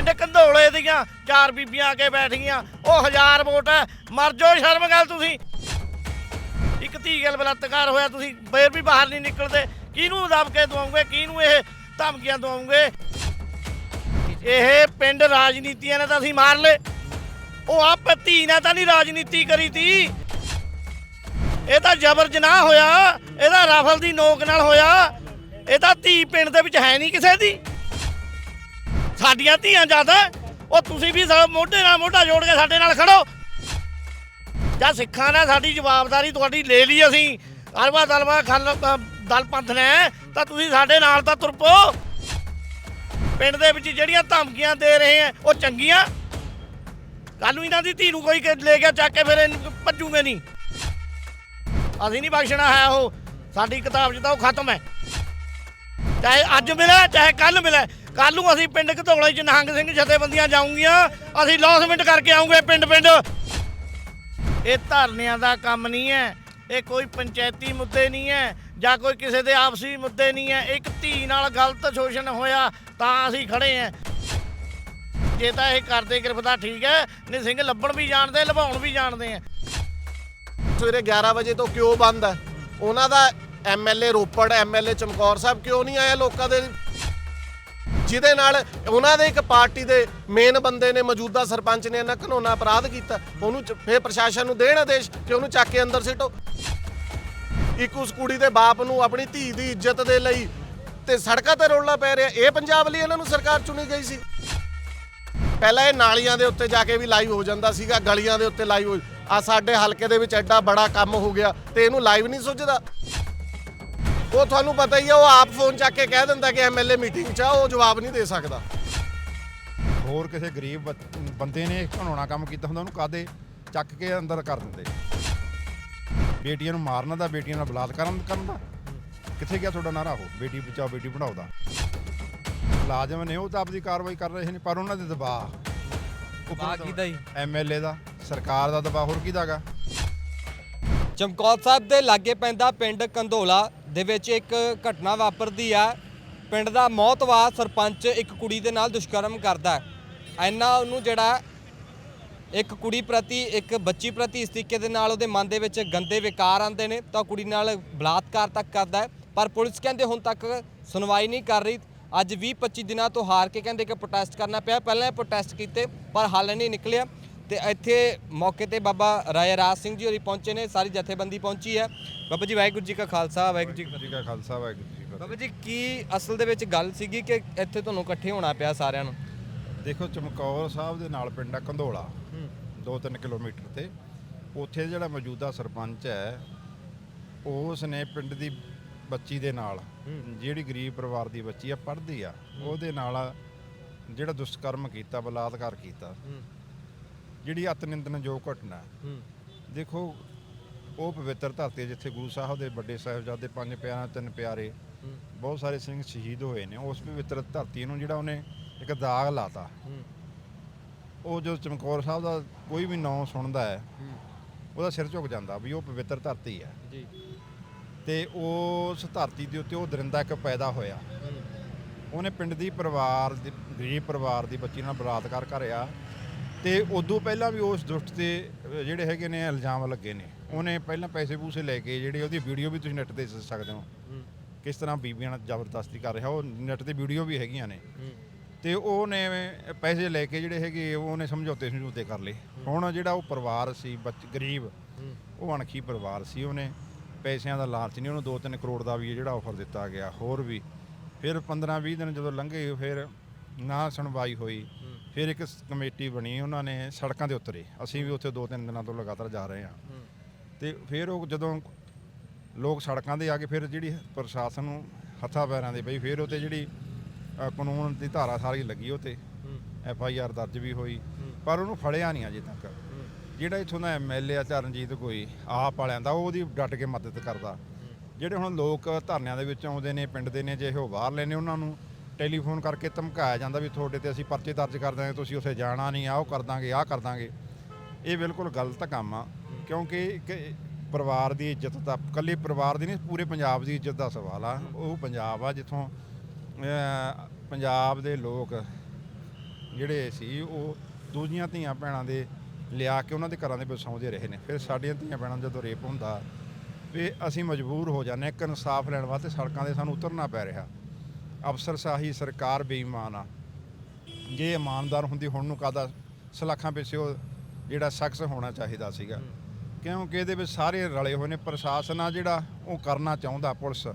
ਪਿੰਡ ਕੰਧੋਲੇ ਦੀਆਂ ਚਾਰ ਬੀਬੀਆਂ ਆ ਕੇ ਬੈਠ ਗਈਆਂ ਉਹ ਹਜ਼ਾਰ ਵੋਟ ਹੈ। ਮਰ ਜਾਓ ਸ਼ਰਮ ਗੱਲ ਤੁਸੀਂ। ਇੱਕ ਧੀ ਗੱਲ ਬਲਾਤਕਾਰ ਹੋਇਆ, ਤੁਸੀਂ ਫੇਰ ਵੀ ਬਾਹਰ ਨਹੀਂ ਨਿਕਲਦੇ। ਕਿਹਨੂੰ ਦਬਕੇ ਦਵਾਉਂਗੇ, ਕਿਹਨੂੰ ਇਹ ਧਮਕੀਆਂ ਦਵਾਉਂਗੇ? ਇਹ ਪਿੰਡ ਰਾਜਨੀਤੀਆਂ ਨੇ ਤਾਂ ਅਸੀਂ ਮਾਰ ਲਏ। ਉਹ ਆਪ ਧੀ ਨੇ ਤਾਂ ਨਹੀਂ ਰਾਜਨੀਤੀ ਕਰੀ ਤੀ। ਇਹ ਤਾਂ ਜ਼ਬਰ ਜਨਾਹ ਹੋਇਆ। ਇਹਦਾ ਰਫਲ ਦੀ ਨੋਕ ਨਾਲ ਹੋਇਆ। ਇਹ ਤਾਂ ਧੀ ਪਿੰਡ ਦੇ ਵਿੱਚ ਹੈ ਨਹੀਂ ਕਿਸੇ ਦੀ। ਸਾਡੀਆਂ ਧੀਆਂ ਜ਼ਿਆਦਾ ਉਹ ਤੁਸੀਂ ਵੀ ਸਾ- ਮੋਢੇ ਨਾਲ ਮੋਢਾ ਜੋੜ ਕੇ ਸਾਡੇ ਨਾਲ ਖੜੋ। ਜਾਂ ਸਿੱਖਾਂ ਨੇ ਸਾਡੀ ਜਵਾਬਦਾਰੀ ਤੁਹਾਡੀ ਲੈ ਲਈ ਅਸੀਂ। ਅਰਵਾ ਦਲਵਾ ਖਲ ਦਲ ਪੰਥ ਨੇ, ਤਾਂ ਤੁਸੀਂ ਸਾਡੇ ਨਾਲ ਤਾਂ ਤੁਰਪੋ ਪਿੰਡ ਦੇ ਵਿੱਚ ਜਿਹੜੀਆਂ ਧਮਕੀਆਂ ਦੇ ਰਹੇ ਆ, ਉਹ ਚੰਗੀਆਂ। ਕੱਲ ਨੂੰ ਇਹਨਾਂ ਦੀ ਧੀ ਨੂੰ ਕੋਈ ਲੈ ਕੇ ਚੱਕ ਕੇ ਫਿਰ ਭੱਜੂਗੇ ਨਹੀਂ। ਅਸੀਂ ਨਹੀਂ ਬਖਸ਼ਣਾ ਹੈ ਉਹ। ਸਾਡੀ ਕਿਤਾਬ 'ਚ ਤਾਂ ਉਹ ਖਤਮ ਹੈ। ਚਾਹੇ ਅੱਜ ਮਿਲੇ, ਚਾਹੇ ਕੱਲ ਮਿਲੇ। ਕੱਲ ਨੂੰ ਅਸੀਂ ਪਿੰਡ ਘਤੋਲੇ 'ਚ ਨਿਹੰਗ ਸਿੰਘ ਜਥੇਬੰਦੀਆਂ ਜਾਉਂਗੀਆਂ ਅਸੀਂ ਲੌਸਮੈਂਟ ਕਰਕੇ ਆਉਂਗੇ ਪਿੰਡ ਪਿੰਡ। ਇਹ ਧਰਨਿਆਂ ਦਾ ਕੰਮ ਨਹੀਂ ਹੈ। ਇਹ ਕੋਈ ਪੰਚਾਇਤੀ ਮੁੱਦੇ ਨਹੀਂ ਹੈ ਜਾਂ ਕੋਈ ਕਿਸੇ ਦੇ ਆਪਸੀ ਮੁੱਦੇ ਨਹੀਂ ਹੈ। ਇੱਕ ਧੀ ਨਾਲ ਗਲਤ ਸ਼ੋਸ਼ਣ ਹੋਇਆ ਤਾਂ ਅਸੀਂ ਖੜੇ ਹਾਂ। ਜੇ ਤਾਂ ਇਹ ਕਰਦੇ ਗ੍ਰਿਫਤਾਰ ਠੀਕ ਹੈ। ਨਹੀਂ ਸਿੰਘ ਲੱਭਣ ਵੀ ਜਾਣਦੇ ਲਵਾਉਣ ਵੀ ਜਾਣਦੇ ਆ। ਸਵੇਰੇ 11 ਵਜੇ ਤੋਂ ਕਿਉਂ ਬੰਦ ਹੈ? ਉਹਨਾਂ ਦਾ ਐਮਐਲਏ ਰੋਪੜ ਐਮਐਲਏ ਚਮਕੌਰ ਸਾਹਿਬ ਕਿਉਂ ਨਹੀਂ ਆਇਆ ਲੋਕਾਂ ਦੇ ਜਿਹਦੇ ਨਾਲ ਉਹਨਾਂ ਦੇ ਇੱਕ ਪਾਰਟੀ ਦੇ ਮੇਨ ਬੰਦੇ ਨੇ ਮੌਜੂਦਾ ਸਰਪੰਚ ਨੇ ਇਹਨਾਂ ਘਨੋਨਾ ਅਪਰਾਧ ਕੀਤਾ, ਉਹਨੂੰ ਚ- ਫਿਰ ਪ੍ਰਸ਼ਾਸਨ ਨੂੰ ਦੇਣ ਆਦੇਸ਼ ਕਿ ਉਹਨੂੰ ਚੱਕ ਕੇ ਅੰਦਰ ਸਿੱਟੋ। ਇੱਕ ਉਸ ਕੁੜੀ ਦੇ ਬਾਪ ਨੂੰ, ਆਪਣੀ ਧੀ ਦੀ ਇੱਜ਼ਤ ਦੇ ਲਈ ਤੇ ਸੜਕਾਂ ਤੇ ਰੋਲਣਾ ਪੈ ਰਿਹਾ। ਇਹ ਪੰਜਾਬ ਲਈ ਇਹਨਾਂ ਨੂੰ ਸਰਕਾਰ ਚੁਣੀ ਗਈ ਸੀ। ਪਹਿਲਾਂ ਇਹ ਨਾਲੀਆਂ ਦੇ ਉੱਤੇ ਜਾ ਕੇ ਵੀ ਲਾਈਵ ਹੋ ਜਾਂਦਾ ਸੀਗਾ, ਗਲੀਆਂ ਦੇ ਉੱਤੇ ਲਾਈਵ ਹੋ ਆ ਸਾਡੇ ਹਲਕੇ ਦੇ ਵਿੱਚ ਐਡਾ ਬੜਾ ਕੰਮ ਹੋ ਗਿਆ ਤੇ ਇਹਨੂੰ ਲਾਈਵ ਨਹੀਂ ਸੁੱਝਦਾ। ਉਹ ਤੁਹਾਨੂੰ ਪਤਾ ਹੀ ਆ ਉਹ ਆਪ ਫੋਨ ਚੱਕ ਕੇ ਕਹਿ ਦਿੰਦਾ ਕਿ ਐਮਐਲਏ ਮੀਟਿੰਗ 'ਚ ਆ ਉਹ ਜਵਾਬ ਨਹੀਂ ਦੇ ਸਕਦਾ। ਹੋਰ ਕਿਸੇ ਗਰੀਬ ਬੱਚ- ਬੰਦੇ ਨੇ ਘਣਾਉਣਾ ਕੰਮ ਕੀਤਾ ਹੁੰਦਾ ਉਹਨੂੰ ਕਾਦੇ ਚੱਕ ਕੇ ਅੰਦਰ ਕਰ ਦਿੰਦੇ? ਬੇਟੀਆਂ ਨੂੰ ਮਾਰਨ ਦਾ ਬੇਟੀਆਂ ਨਾਲ ਬਲਾਤਕਾਰ ਕਰਨ ਦਾ? ਕਿੱਥੇ ਗਿਆ ਤੁਹਾਡਾ ਨਾਰਾ ਉਹ? ਬੇਟੀ ਬਚਾਓ ਬੇਟੀ ਪੜਾਓ ਦਾ। ਮੁਲਾਜ਼ਮ ਨੇ ਉਹ ਤਾਂ ਆਪਦੀ ਕਾਰਵਾਈ ਕਰ ਰਹੇ ਨੇ ਪਰ ਉਹਨਾਂ ਦੇ ਦਬਾਅ। ਦਬਾਅ ਕਿਹਦਾ ਜੀ? ਐਮਐਲਏ ਦਾ ਸਰਕਾਰ ਦਾ ਦਬਾਅ ਹੋਰ ਕਿਹਦਾਗਾ? ਚਮਕੌਰ ਸਾਹਿਬ ਦੇ ਲਾਗੇ ਪੈਂਦਾ ਪਿੰਡ ਕੰਧੋਲਾ। ਦੇ ਵਿੱਚ ਇੱਕ ਘਟਨਾ ਵਾਪਰਦੀ ਆ। ਪਿੰਡ ਦਾ ਮੌਤਵਾਰ ਸਰਪੰਚ ਇੱਕ ਕੁੜੀ ਦੇ ਨਾਲ ਦੁਸ਼ਕਰਮ ਕਰਦਾ ਹੈ। ਐਨਾ ਉਹਨੂੰ ਜਿਹੜਾ ਇੱਕ ਕੁੜੀ ਪ੍ਰਤੀ, ਇੱਕ ਬੱਚੀ ਪ੍ਰਤੀ ਇਸ ਤਰੀਕੇ ਦੇ ਨਾਲ ਉਹਦੇ ਮਨ ਦੇ ਵਿੱਚ ਗੰਦੇ ਵਿਕਾਰ ਆਉਂਦੇ ਨੇ, ਤਾਂ ਕੁੜੀ ਨਾਲ ਬਲਾਤਕਾਰ ਤੱਕ ਕਰਦਾ ਹੈ। ਪਰ ਪੁਲਿਸ ਕਹਿੰਦੇ ਹੁਣ ਤੱਕ ਸੁਣਵਾਈ ਨਹੀਂ ਕਰ ਰਹੀ। ਅੱਜ 20 25 ਦਿਨਾਂ ਤੋਂ ਹਾਰ ਕੇ ਕਹਿੰਦੇ ਕਿ ਪ੍ਰੋਟੈਸਟ ਕਰਨਾ ਪਿਆ। ਪਹਿਲਾਂ ਪ੍ਰੋਟੈਸਟ ਕੀਤੇ, ਪਰ ਹੱਲ ਨਹੀਂ ਨਿਕਲਿਆ। ਤੇ ਇੱਥੇ ਮੌਕੇ ਤੇ ਬਾਬਾ ਰਾਏ ਰਾਜ ਸਿੰਘ ਜੀ ਹੋਰੀ ਪਹੁੰਚੇ ਨੇ ਸਾਰੀ ਜਥੇਬੰਦੀ ਪਹੁੰਚੀ ਹੈ। ਬਾਬਾ ਜੀ ਵਾਹਿਗੁਰੂ ਜੀ ਕਾ ਖਾਲਸਾ ਵਾਹਿਗੁਰੂ ਜੀ ਕੀ ਫਤਿਹ ਜੀ ਕਾ ਖਾਲਸਾ ਵਾਹਿਗੁਰੂ ਜੀ ਕੀ ਫਤਿਹ। ਬਾਬਾ ਜੀ ਕੀ ਅਸਲ ਦੇ ਵਿੱਚ ਗੱਲ ਸੀਗੀ ਕਿ ਇੱਥੇ ਤੁਹਾਨੂੰ ਇਕੱਠੇ ਹੋਣਾ ਪਿਆ ਸਾਰਿਆਂ ਨੂੰ? ਦੇਖੋ ਚਮਕੌਰ ਸਾਹਿਬ ਦੇ ਨਾਲ ਪਿੰਡ ਆ ਕੰਧੋਲਾ 2-3 ਕਿਲੋਮੀਟਰ ਤੇ। ਉੱਥੇ ਜਿਹੜਾ ਮੌਜੂਦਾ ਸਰਪੰਚ ਹੈ ਉਸ ਨੇ ਪਿੰਡ ਦੀ ਬੱਚੀ ਦੇ ਨਾਲ ਜਿਹੜੀ ਗਰੀਬ ਪਰਿਵਾਰ ਦੀ ਬੱਚੀ ਆ ਪੜ੍ਹਦੀ ਆ ਉਹਦੇ ਨਾਲ ਜਿਹੜਾ ਦੁਸ਼ਕਰਮ ਕੀਤਾ ਬਲਾਤਕਾਰ ਕੀਤਾ। ਜਿਹੜੀ ਅਤ ਨਿੰਦਣਯੋਗ ਘਟਨਾ ਹੈ। ਦੇਖੋ ਉਹ ਪਵਿੱਤਰ ਧਰਤੀ ਹੈ ਜਿੱਥੇ ਗੁਰੂ ਸਾਹਿਬ ਦੇ ਵੱਡੇ ਸਾਹਿਬਜ਼ਾਦੇ ਪੰਜ ਪਿਆਰਿਆਂ ਤਿੰਨ ਪਿਆਰੇ ਬਹੁਤ ਸਾਰੇ ਸਿੰਘ ਸ਼ਹੀਦ ਹੋਏ ਨੇ। ਉਸ ਪਵਿੱਤਰ ਧਰਤੀ ਨੂੰ ਜਿਹੜਾ ਉਹਨੇ ਇੱਕ ਦਾਗ ਲਾਤਾ। ਉਹ ਜਦੋਂ ਚਮਕੌਰ ਸਾਹਿਬ ਦਾ ਕੋਈ ਵੀ ਨਾਂ ਸੁਣਦਾ ਹੈ ਉਹਦਾ ਸਿਰ ਝੁਕ ਜਾਂਦਾ ਵੀ ਉਹ ਪਵਿੱਤਰ ਧਰਤੀ ਹੈ। ਜੀ। ਤੇ ਉਸ ਧਰਤੀ ਦੇ ਉੱਤੇ ਉਹ ਦਰਿੰਦਾ ਇੱਕ ਪੈਦਾ ਹੋਇਆ। ਉਹਨੇ ਪਿੰਡ ਦੀ ਪਰਿਵਾਰ ਦੀ ਗਰੀਬ ਪਰਿਵਾਰ ਦੀ ਬੱਚੀ ਨਾਲ ਬਲਾਤਕਾਰ ਕਰਿਆ। ਤੇ ਉਦੋਂ ਪਹਿਲਾਂ ਵੀ ਉਸ ਦੁਸ਼ਟ ਤੇ ਜਿਹੜੇ ਹੈਗੇ ਨੇ ਇਲਜ਼ਾਮ ਲੱਗੇ ਨੇ। ਉਹਨੇ ਪਹਿਲਾਂ ਪੈਸੇ ਪੂਸੇ ਲੈ ਕੇ ਜਿਹੜੇ ਉਹਦੀ ਵੀਡੀਓ ਵੀ ਤੁਸੀਂ ਨੈਟ ਤੇ ਦੇਖ ਸਕਦੇ ਹੋ। ਕਿਸ ਤਰ੍ਹਾਂ ਬੀਬੀਆਂ ਨਾਲ ਜ਼ਬਰਦਸਤੀ ਕਰ ਰਿਹਾ ਉਹ ਨੈਟ ਤੇ ਵੀਡੀਓ ਵੀ ਹੈਗੀਆਂ ਨੇ। ਤੇ ਉਹਨੇ ਪੈਸੇ ਲੈ ਕੇ ਜਿਹੜੇ ਹੈਗੇ ਉਹਨੇ ਸਮਝੌਤੇ ਸਮਝੌਤੇ ਕਰ ਲਏ। ਹੁਣ ਜਿਹੜਾ ਉਹ ਪਰਿਵਾਰ ਸੀ ਬੱਚ ਗਰੀਬ ਉਹ ਅਣਖੀ ਪਰਿਵਾਰ ਸੀ ਉਹਨੇ। ਪੈਸਿਆਂ ਦਾ ਲਾਲਚ ਨਹੀਂ ਉਹਨੂੰ 2-3 ਕਰੋੜ ਦਾ ਵੀ ਜਿਹੜਾ ਆਫਰ ਦਿੱਤਾ ਗਿਆ ਹੋਰ ਵੀ। ਫਿਰ 15-20 ਦਿਨ ਜਦੋਂ ਲੰਘੇ ਫਿਰ ਨਾ ਸੁਣਵਾਈ ਹੋਈ। ਫਿਰ ਇੱਕ ਸ- ਕਮੇਟੀ ਬਣੀ ਉਹਨਾਂ ਨੇ ਸੜਕਾਂ ਦੇ ਉਤਰੇ ਅਸੀਂ ਵੀ ਉੱਥੇ 2-3 ਦਿਨਾਂ ਤੋਂ ਲਗਾਤਾਰ ਜਾ ਰਹੇ ਹਾਂ। ਤੇ ਫਿਰ ਉਹ ਜਦੋਂ ਲੋਕ ਸੜਕਾਂ ਦੇ ਆ ਕੇ ਫਿਰ ਜਿਹੜੀ ਪ੍ਰਸ਼ਾਸਨ ਨੂੰ ਹੱਥਾਂ ਪੈਰਾਂ ਦੇ ਪਈ ਫਿਰ ਉਹ ਤੇ ਜਿਹੜੀ ਅ, ਕਾਨੂੰਨ ਦੀ ਧਾਰਾ ਸਾਰੀ ਲੱਗੀ ਉਹ ਤੇ ਐਫ ਆਈ ਆਰ ਦਰਜ ਵੀ ਹੋਈ। ਪਰ ਉਹਨੂੰ ਫੜਿਆ ਨਹੀਂ ਅਜੇ ਤੱਕ। ਜਿਹੜਾ ਇੱਥੋਂ ਦਾ ਐਮਐਲਏ ਆ ਚਰਨਜੀਤ ਕੋਈ ਆਪ ਵਾਲਿਆਂ ਦਾ ਉਹ ਉਹਦੀ ਡਟ ਕੇ ਮਦਦ ਕਰਦਾ। ਜਿਹੜੇ ਹੁਣ ਲੋਕ ਧਰਨਿਆਂ ਦੇ ਵਿੱਚ ਆਉਂਦੇ ਨੇ ਪਿੰਡ ਦੇ ਨੇ ਜੇ ਉਹ ਬਾਹਰ ਲੈਨੇ ਉਹਨਾਂ ਨੂੰ ਟੈਲੀਫੋਨ ਕਰਕੇ ਧਮਕਾਇਆ ਜਾਂਦਾ ਵੀ ਤੁਹਾਡੇ ਤੇ ਅਸੀਂ ਪਰਚੇ ਦਰਜ ਕਰ ਦਾਂਗੇ ਤੁਸੀਂ ਉੱਥੇ ਜਾਣਾ ਨਹੀਂ, ਆਹ ਉਹ ਕਰ ਦਾਂਗੇ, ਆਹ ਕਰ ਦਾਂਗੇ। ਇਹ ਬਿਲਕੁਲ ਗਲਤ ਕੰਮ ਆ, ਕਿਉਂਕਿ ਇੱਕ ਪਰਿਵਾਰ ਦੀ ਇੱਜ਼ਤ ਦਾ, ਇਕੱਲੇ ਪਰਿਵਾਰ ਦੀ ਨਹੀਂ, ਪੂਰੇ ਪੰਜਾਬ ਦੀ ਇੱਜ਼ਤ ਦਾ ਸਵਾਲ ਆ। ਉਹ ਪੰਜਾਬ ਆ, ਜਿੱਥੋਂ ਪੰਜਾਬ ਦੇ ਲੋਕ ਜਿਹੜੇ ਸੀ, ਉਹ ਦੂਜੀਆਂ ਧੀਆਂ ਭੈਣਾਂ ਦੇ ਲਿਆ ਕੇ ਉਹਨਾਂ ਦੇ ਘਰਾਂ ਦੇ ਵਿੱਚ ਸੌਂਦੇ ਰਹੇ ਨੇ। ਫਿਰ ਸਾਡੀਆਂ ਧੀਆਂ ਭੈਣਾਂ ਜਦੋਂ ਰੇਪ ਹੁੰਦਾ ਵੀ ਅਸੀਂ ਮਜਬੂਰ ਹੋ ਜਾਂਦੇ ਹਾਂ, ਇੱਕ ਇਨਸਾਫ ਲੈਣ ਵਾਸਤੇ ਸੜਕਾਂ 'ਤੇ ਸਾਨੂੰ ਉਤਰਨਾ ਪੈ ਰਿਹਾ। ਅਫਸਰਸ਼ਾਹੀ ਸਰਕਾਰ ਬੇਈਮਾਨ ਆ। ਜੇ ਇਮਾਨਦਾਰ ਹੁੰਦੀ ਹੁਣ ਨੂੰ ਕਾਦਾ ਸਲਾਖਾਂ ਪਿੱਛੇ ਉਹ ਜਿਹੜਾ ਸ਼ਖਸ ਹੋਣਾ ਚਾਹੀਦਾ ਸੀਗਾ। ਕਿਉਂਕਿ ਇਹਦੇ ਵਿੱਚ ਸਾਰੇ ਰਲੇ ਹੋਏ ਨੇ ਪ੍ਰਸ਼ਾਸਨ ਆ ਜਿਹੜਾ ਉਹ ਕਰਨਾ ਚਾਹੁੰਦਾ ਪੁਲਿਸ।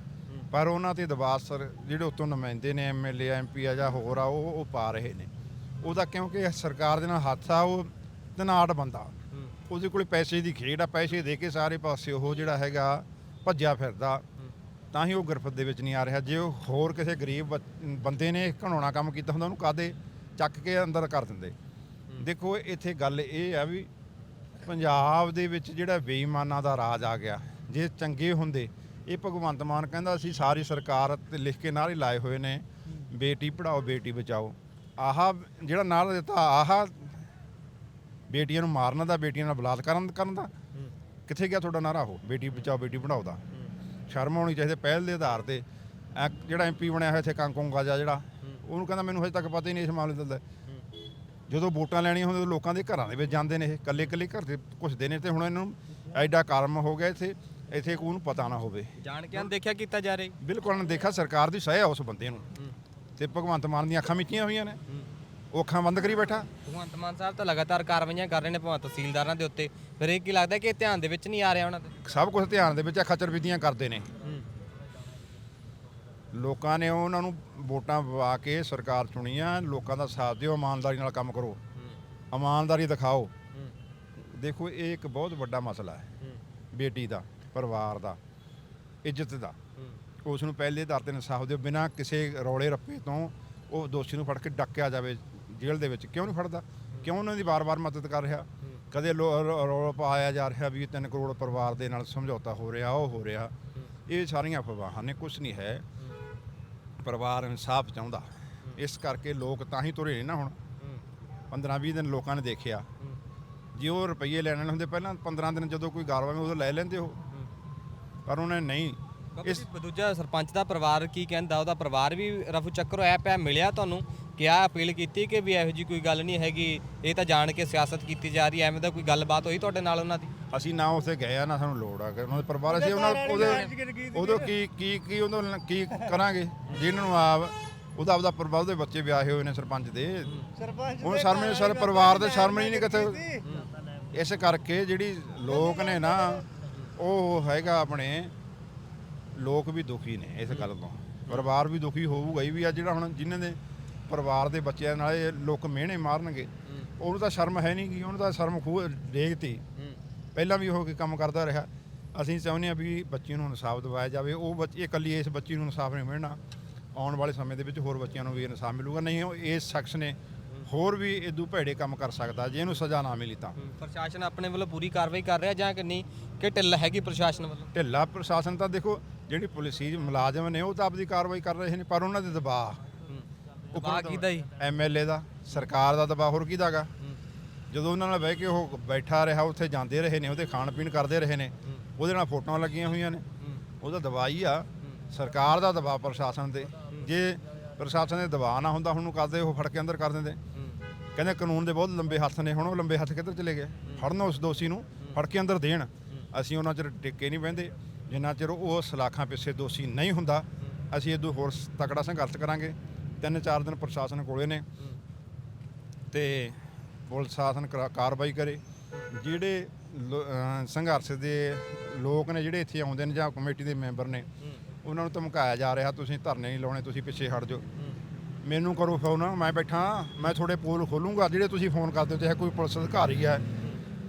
ਪਰ ਉਹਨਾਂ ਤੇ ਦਬਾਅ ਸਰ ਜਿਹੜੇ ਉਤੋਂ ਨੁਮਾਇੰਦੇ ਨੇ ਐਮਐਲਏ ਐਮਪੀ ਆ ਜਾਂ ਹੋਰ ਆ ਉਹ ਉਹ ਪਾ ਰਹੇ ਨੇ। ਉਹਦਾ ਕਿਉਂਕਿ ਸਰਕਾਰ ਦੇ ਨਾਲ ਹੱਥ ਆ ਉਹ ਤਨਾੜ ਬੰਦਾ। ਉਹਦੇ ਕੋਲੇ ਪੈਸੇ ਦੀ ਖੇਡ ਆ ਪੈਸੇ ਦੇ ਕੇ ਸਾਰੇ ਪਾਸੇ ਉਹ ਜਿਹੜਾ ਹੈਗਾ ਭੱਜਿਆ ਫਿਰਦਾ। ਤਾਂ ਹੀ ਉਹ ਗ੍ਰਿਫਤ ਦੇ ਵਿੱਚ ਨਹੀਂ ਆ ਰਿਹਾ। ਜੇ ਉਹ ਹੋਰ ਕਿਸੇ ਗਰੀਬ ਬੱਚ- ਬੰਦੇ ਨੇ ਘਣਾਉਣਾ ਕੰਮ ਕੀਤਾ ਹੁੰਦਾ ਉਹਨੂੰ ਕਾਦੇ ਚੱਕ ਕੇ ਅੰਦਰ ਕਰ ਦਿੰਦੇ? ਦੇਖੋ ਇੱਥੇ ਗੱਲ ਇਹ ਆ ਵੀ ਪੰਜਾਬ ਦੇ ਵਿੱਚ ਜਿਹੜਾ ਬੇਈਮਾਨਾਂ ਦਾ ਰਾਜ ਆ ਗਿਆ ਜੇ ਚੰਗੇ ਹੁੰਦੇ ਇਹ ਭਗਵੰਤ ਮਾਨ ਕਹਿੰਦਾ ਸੀ ਸਾਰੀ ਸਰਕਾਰ ਤੇ ਲਿਖ ਕੇ ਨਾਰੇ ਲਾਏ ਹੋਏ ਨੇ ਬੇਟੀ ਪੜਾਓ ਬੇਟੀ ਬਚਾਓ। ਆਹ ਜਿਹੜਾ ਨਾਰਾ ਦਿੱਤਾ ਆਹ ਬੇਟੀਆਂ ਨੂੰ ਮਾਰਨ ਦਾ ਬੇਟੀਆਂ ਨਾਲ ਬਲਾਤਕਾਰ ਕਰਨ ਦਾ ਕਿੱਥੇ ਗਿਆ ਤੁਹਾਡਾ ਨਾਰਾ ਉਹ? ਬੇਟੀ ਬਚਾਓ ਬੇਟੀ ਪੜਾਓ ਦਾ। ਸ਼ਰਮ ਆਉਣੀ ਚਾਹੀਦੀ ਪਹਿਲ ਦੇ ਆਧਾਰ ਤੇ। ਇਹ ਜਿਹੜਾ ਐਮਪੀ ਬਣਿਆ ਹੋਇਆ ਇੱਥੇ ਕਾਂਕੋਂਗਾ ਜਿਹਾ ਜਿਹੜਾ ਉਹਨੂੰ ਕਹਿੰਦਾ ਮੈਨੂੰ ਹਜੇ ਤੱਕ ਪਤਾ ਹੀ ਨਹੀਂ ਇਸ ਮਾਮਲੇ ਦਾ। ਜਦੋਂ ਵੋਟਾਂ ਲੈਣੀਆਂ ਹੁੰਦੀਆਂ ਉਦੋਂ ਲੋਕਾਂ ਦੇ ਘਰਾਂ ਦੇ ਵਿੱਚ ਜਾਂਦੇ ਨੇ ਇਹ ਕੱਲੇ ਇਕੱਲੇ ਘਰ ਦੇ ਘੁਸਦੇ ਨੇ ਤੇ ਹੁਣ ਇਹਨਾਂ ਨੂੰ ਐਡਾ ਕਰਮ ਹੋ ਗਿਆ ਇੱਥੇ ਇੱਥੇ ਕੋਈ ਨੂੰ ਪਤਾ ਨਾ ਹੋਵੇ। ਜਾਣ ਕੇ ਅਣਦੇਖਿਆ ਕੀਤਾ ਜਾ ਰਿਹਾ ਬਿਲਕੁਲ ਨਾ ਦੇਖਿਆ ਸਰਕਾਰ ਦੀ ਸਹਿ ਆ ਉਸ ਬੰਦੇ ਨੂੰ। ਤੇ ਭਗਵੰਤ ਮਾਨ ਦੀਆਂ ਅੱਖਾਂ ਮੀਚੀਆਂ ਹੋਈਆਂ ਨੇ। ਉਹ ਅੱਖਾਂ ਬੰਦ ਕਰੀ ਬੈਠਾ। ਭਗਵੰਤ ਮਾਨ ਸਾਹਿਬ ਤਾਂ ਲਗਾਤਾਰ ਕਾਰਵਾਈਆਂ ਕਰ ਰਹੇ ਨੇ ਭਾਵੇਂ ਤਹਿਸੀਲਦਾਰਾਂ ਦੇ ਉੱਤੇ। ਫਿਰ ਇਹ ਕੀ ਲੱਗਦਾ ਕਿ ਇਹ ਧਿਆਨ ਦੇ ਵਿੱਚ ਨਹੀਂ ਆ ਰਿਹਾ ਉਹਨਾਂ ਦੇ? ਸਭ ਕੁਝ ਧਿਆਨ ਦੇ ਵਿੱਚ ਆ ਖਚਰ ਵਿਧੀਆਂ ਕਰਦੇ ਨੇ। ਲੋਕਾਂ ਨੇ ਉਹਨਾਂ ਨੂੰ ਵੋਟਾਂ ਪਵਾ ਕੇ ਸਰਕਾਰ ਚੁਣੀ ਆ ਲੋਕਾਂ ਦਾ ਸਾਥ ਦਿਓ ਇਮਾਨਦਾਰੀ ਨਾਲ ਕੰਮ ਕਰੋ। ਇਮਾਨਦਾਰੀ ਦਿਖਾਓ। ਦੇਖੋ ਇਹ ਇੱਕ ਬਹੁਤ ਵੱਡਾ ਮਸਲਾ ਹੈ। ਬੇਟੀ ਦਾ ਪਰਿਵਾਰ ਦਾ ਇੱਜ਼ਤ ਦਾ। ਉਸ ਨੂੰ ਪਹਿਲੇ ਆਧਾਰ ਤੇ ਇਨਸਾਫ ਦਿਓ ਬਿਨਾਂ ਕਿਸੇ ਰੌਲੇ ਰੱਪੇ ਤੋਂ ਉਹ ਦੋਸ਼ੀ ਨੂੰ ਫੜ ਕੇ ਡੱਕਿਆ ਜਾਵੇ। ਜੇਲ੍ਹ ਦੇ ਵਿੱਚ ਕਿਉਂ ਨਹੀਂ ਫੜਦਾ? ਕਿਉਂ ਉਹਨਾਂ ਦੀ ਵਾਰ-ਵਾਰ ਮਦਦ ਕਰ ਰਿਹਾ? ਕਦੇ ਰੌਲਾ ਪਾਇਆ ਜਾ ਰਿਹਾ ਵੀ 3 ਕਰੋੜ ਪਰਿਵਾਰ ਦੇ ਨਾਲ ਸਮਝੌਤਾ ਹੋ ਰਿਹਾ ਉਹ ਹੋ ਰਿਹਾ। ਇਹ ਸਾਰੀਆਂ ਅਫਵਾਹਾਂ ਨੇ ਕੁਝ ਨਹੀਂ ਹੈ। ਪਰਿਵਾਰ ਇਨਸਾਫ ਚਾਹੁੰਦਾ। ਇਸ ਕਰਕੇ ਲੋਕ ਤਾਂ ਹੀ ਤੁਰੇ ਨੇ ਨਾ ਹੁਣ। 15-20 ਦਿਨ ਲੋਕਾਂ ਨੇ ਦੇਖਿਆ। ਜੇ ਉਹ ਰੁਪਈਏ ਲੈਣ ਵਾਲੇ ਹੁੰਦੇ ਪਹਿਲਾਂ 15 ਦਿਨ ਜਦੋਂ ਕੋਈ ਗਾਰਵਾ ਉਦੋਂ ਲੈ ਲੈਂਦੇ ਉਹ। ਪਰ ਉਹਨੇ ਨਹੀਂ। ਇਸ ਦੂਜਾ ਸਰਪੰਚ ਦਾ ਪਰਿਵਾਰ ਕੀ ਕਹਿੰਦਾ? ਉਹਦਾ ਪਰਿਵਾਰ ਵੀ ਰਫੂ ਚੱਕਰ ਹੋਇਆ ਪਿਆ ਮਿਲਿਆ ਤੁਹਾਨੂੰ? ਕਿਹਾ ਅਪੀਲ ਕੀਤੀ ਕਿ ਵੀ ਇਹੋ ਜੀ ਕੋਈ ਗੱਲ ਨਹੀਂ ਹੈਗੀ? ਇਹ ਤਾਂ ਜਾਣ ਕੇ ਸਿਆਸਤ ਕੀਤੀ ਜਾ ਰਹੀ ਹੈ ਐਵੇਂ ਦਾ ਕੋਈ ਗੱਲਬਾਤ ਹੋਈ ਤੁਹਾਡੇ ਨਾਲ ਉਹਨਾਂ ਦੀ? ਅਸੀਂ ਨਾ ਉਸੇ ਗਏ ਆ ਨਾ ਸਾਨੂੰ ਲੋੜ ਆ। ਕਿ ਉਹਨਾਂ ਦੇ ਪਰਿਵਾਰ ਅਸੀਂ ਉਹਨਾਂ ਉਹਦੇ ਉਦੋਂ ਕੀ ਕੀ ਕੀ ਉਦੋਂ ਕੀ ਕਰਾਂਗੇ? ਜਿਹਨਾਂ ਨੂੰ ਆਪ ਉਹਦਾ ਆਪਦਾ ਪਰਿਵਾਰ ਉਹਦੇ ਬੱਚੇ ਵਿਆਹੇ ਹੋਏ ਨੇ ਸਰਪੰਚ ਦੇ। ਹੁਣ ਸ਼ਰਮ ਸਰ ਪਰਿਵਾਰ ਦੇ ਸ਼ਰਮ ਹੀ ਨਹੀਂ ਕਿਤੇ ਇਸ ਕਰਕੇ ਜਿਹੜੀ ਲੋਕ ਨੇ ਨਾ ਉਹ ਹੈਗਾ ਆਪਣੇ ਲੋਕ ਵੀ ਦੁਖੀ ਨੇ ਇਸ ਗੱਲ ਤੋਂ। ਪਰਿਵਾਰ ਵੀ ਦੁਖੀ ਹੋਊਗਾ ਹੀ ਵੀ ਆ ਜਿਹੜਾ ਹੁਣ ਜਿਨ੍ਹਾਂ ਦੇ ਪਰਿਵਾਰ ਦੇ ਬੱਚਿਆਂ ਨਾਲ ਇਹ ਲੋਕ ਮਿਹਣੇ ਮਾਰਨਗੇ। ਉਹਨੂੰ ਤਾਂ ਸ਼ਰਮ ਹੈ ਨਹੀਂ ਗੀ ਉਹਨੂੰ ਤਾਂ ਸ਼ਰਮ ਖੂਹ ਡੇਗਤੀ ਪਹਿਲਾਂ ਵੀ ਉਹ ਕੰਮ ਕਰਦਾ ਰਿਹਾ। ਅਸੀਂ ਚਾਹੁੰਦੇ ਹਾਂ ਵੀ ਬੱਚੀ ਨੂੰ ਇਨਸਾਫ ਦਿਵਾਇਆ ਜਾਵੇ। ਉਹ ਬੱਚੀ ਇਕੱਲੀ ਇਸ ਬੱਚੀ ਨੂੰ ਇਨਸਾਫ ਨਹੀਂ ਮਿਲਣਾ। ਆਉਣ ਵਾਲੇ ਸਮੇਂ ਦੇ ਵਿੱਚ ਹੋਰ ਬੱਚਿਆਂ ਨੂੰ ਵੀ ਇਨਸਾਫ ਮਿਲੂਗਾ। ਨਹੀਂ ਉਹ ਇਸ ਸ਼ਖਸ ਨੇ ਹੋਰ ਵੀ ਇਦੋਂ ਭੈੜੇ ਕੰਮ ਕਰ ਸਕਦਾ ਜੇ ਇਹਨੂੰ ਸਜ਼ਾ ਨਾ ਮਿਲੀ ਤਾਂ। ਪ੍ਰਸ਼ਾਸਨ ਆਪਣੇ ਵੱਲੋਂ ਪੂਰੀ ਕਾਰਵਾਈ ਕਰ ਰਿਹਾ ਜਾਂ ਕਿ ਨਹੀਂ? ਕਿ ਢਿੱਲ ਹੈਗੀ ਪ੍ਰਸ਼ਾਸਨ ਵੱਲੋਂ? ਢਿੱਲਾ ਪ੍ਰਸ਼ਾਸਨ ਤਾਂ ਦੇਖੋ ਜਿਹੜੀ ਪੁਲਿਸੀ ਮੁਲਾਜ਼ਮ ਨੇ ਉਹ ਤਾਂ ਆਪਦੀ ਕਾਰਵਾਈ ਕਰ ਰਹੇ ਨੇ ਪਰ ਉਹਨਾਂ ਦੇ ਦਬਾਅ ਦਬਾਅ ਕੀਤਾ ਜੀ? ਐਮਐਲਏ ਦਾ ਸਰਕਾਰ ਦਾ ਦਬਾਅ ਹੋਰ ਕਿਹਦਾਗਾ ਜਦੋਂ ਉਹਨਾਂ ਨਾਲ ਬਹਿ ਕੇ ਉਹ ਬੈਠਾ ਰਿਹਾ ਉੱਥੇ ਜਾਂਦੇ ਰਹੇ ਨੇ ਉਹਦੇ ਖਾਣ ਪੀਣ ਕਰਦੇ ਰਹੇ ਨੇ ਉਹਦੇ ਨਾਲ ਫੋਟੋਆਂ ਲੱਗੀਆਂ ਹੋਈਆਂ ਨੇ। ਉਹਦਾ ਦਬਾਅ ਹੀ ਆ ਸਰਕਾਰ ਦਾ ਦਬਾਅ ਪ੍ਰਸ਼ਾਸਨ ਤੇ। ਜੇ ਪ੍ਰਸ਼ਾਸਨ ਦੇ ਦਬਾਅ ਨਾ ਹੁੰਦਾ ਹੁਣ ਨੂੰ ਕਰਦੇ ਉਹ ਫੜ ਕੇ ਅੰਦਰ ਕਰ ਦਿੰਦੇ। ਕਹਿੰਦੇ ਕਾਨੂੰਨ ਦੇ ਬਹੁਤ ਲੰਬੇ ਹੱਥ ਨੇ ਹੁਣ ਉਹ ਲੰਬੇ ਹੱਥ ਕਿੱਧਰ ਚਲੇ ਗਏ? ਫੜਨ ਉਸ ਦੋਸ਼ੀ ਨੂੰ ਫੜ ਕੇ ਅੰਦਰ ਦੇਣ। ਅਸੀਂ ਉਹਨਾਂ ਚਿਰ ਟਿੱਕੇ ਨਹੀਂ ਬਹਿੰਦੇ। ਜਿੰਨਾ ਚਿਰ ਉਹ ਸਲਾਖਾਂ ਪਿੱਛੇ ਦੋਸ਼ੀ ਨਹੀਂ ਹੁੰਦਾ ਅਸੀਂ ਇਦੋਂ ਹੋਰ ਤਕੜਾ ਸੰਘਰਸ਼ ਕਰਾਂਗੇ। ਤਿੰਨ ਚਾਰ ਦਿਨ ਪ੍ਰਸ਼ਾਸਨ ਕੋਲੇ ਨੇ ਤੇ ਪੁਲਿਸ ਸ਼ਾਸਨ ਕਰਾ- ਕਾਰਵਾਈ ਕਰੇ। ਜਿਹੜੇ ਲੋ- ਅਹ ਸੰਘਰਸ਼ ਦੇ ਲੋਕ ਨੇ ਜਿਹੜੇ ਇੱਥੇ ਆਉਂਦੇ ਨੇ ਜਾਂ ਕਮੇਟੀ ਦੇ ਮੈਂਬਰ ਨੇ, ਉਹਨਾਂ ਨੂੰ ਧਮਕਾਇਆ ਜਾ ਰਿਹਾ, ਤੁਸੀਂ ਧਰਨੇ ਨਹੀਂ ਲਾਉਣੇ, ਤੁਸੀਂ ਪਿੱਛੇ ਹਟ ਜਾਓ। ਮੈਨੂੰ ਕਰੋ ਫੋਨ, ਮੈਂ ਬੈਠਾ, ਮੈਂ ਤੁਹਾਡੇ ਪੋਲ ਖੋਲੂੰਗਾ, ਜਿਹੜੇ ਤੁਸੀਂ ਫੋਨ ਕਰਦੇ ਹੋ, ਚਾਹੇ ਕੋਈ ਪੁਲਿਸ ਅਧਿਕਾਰੀ ਹੈ,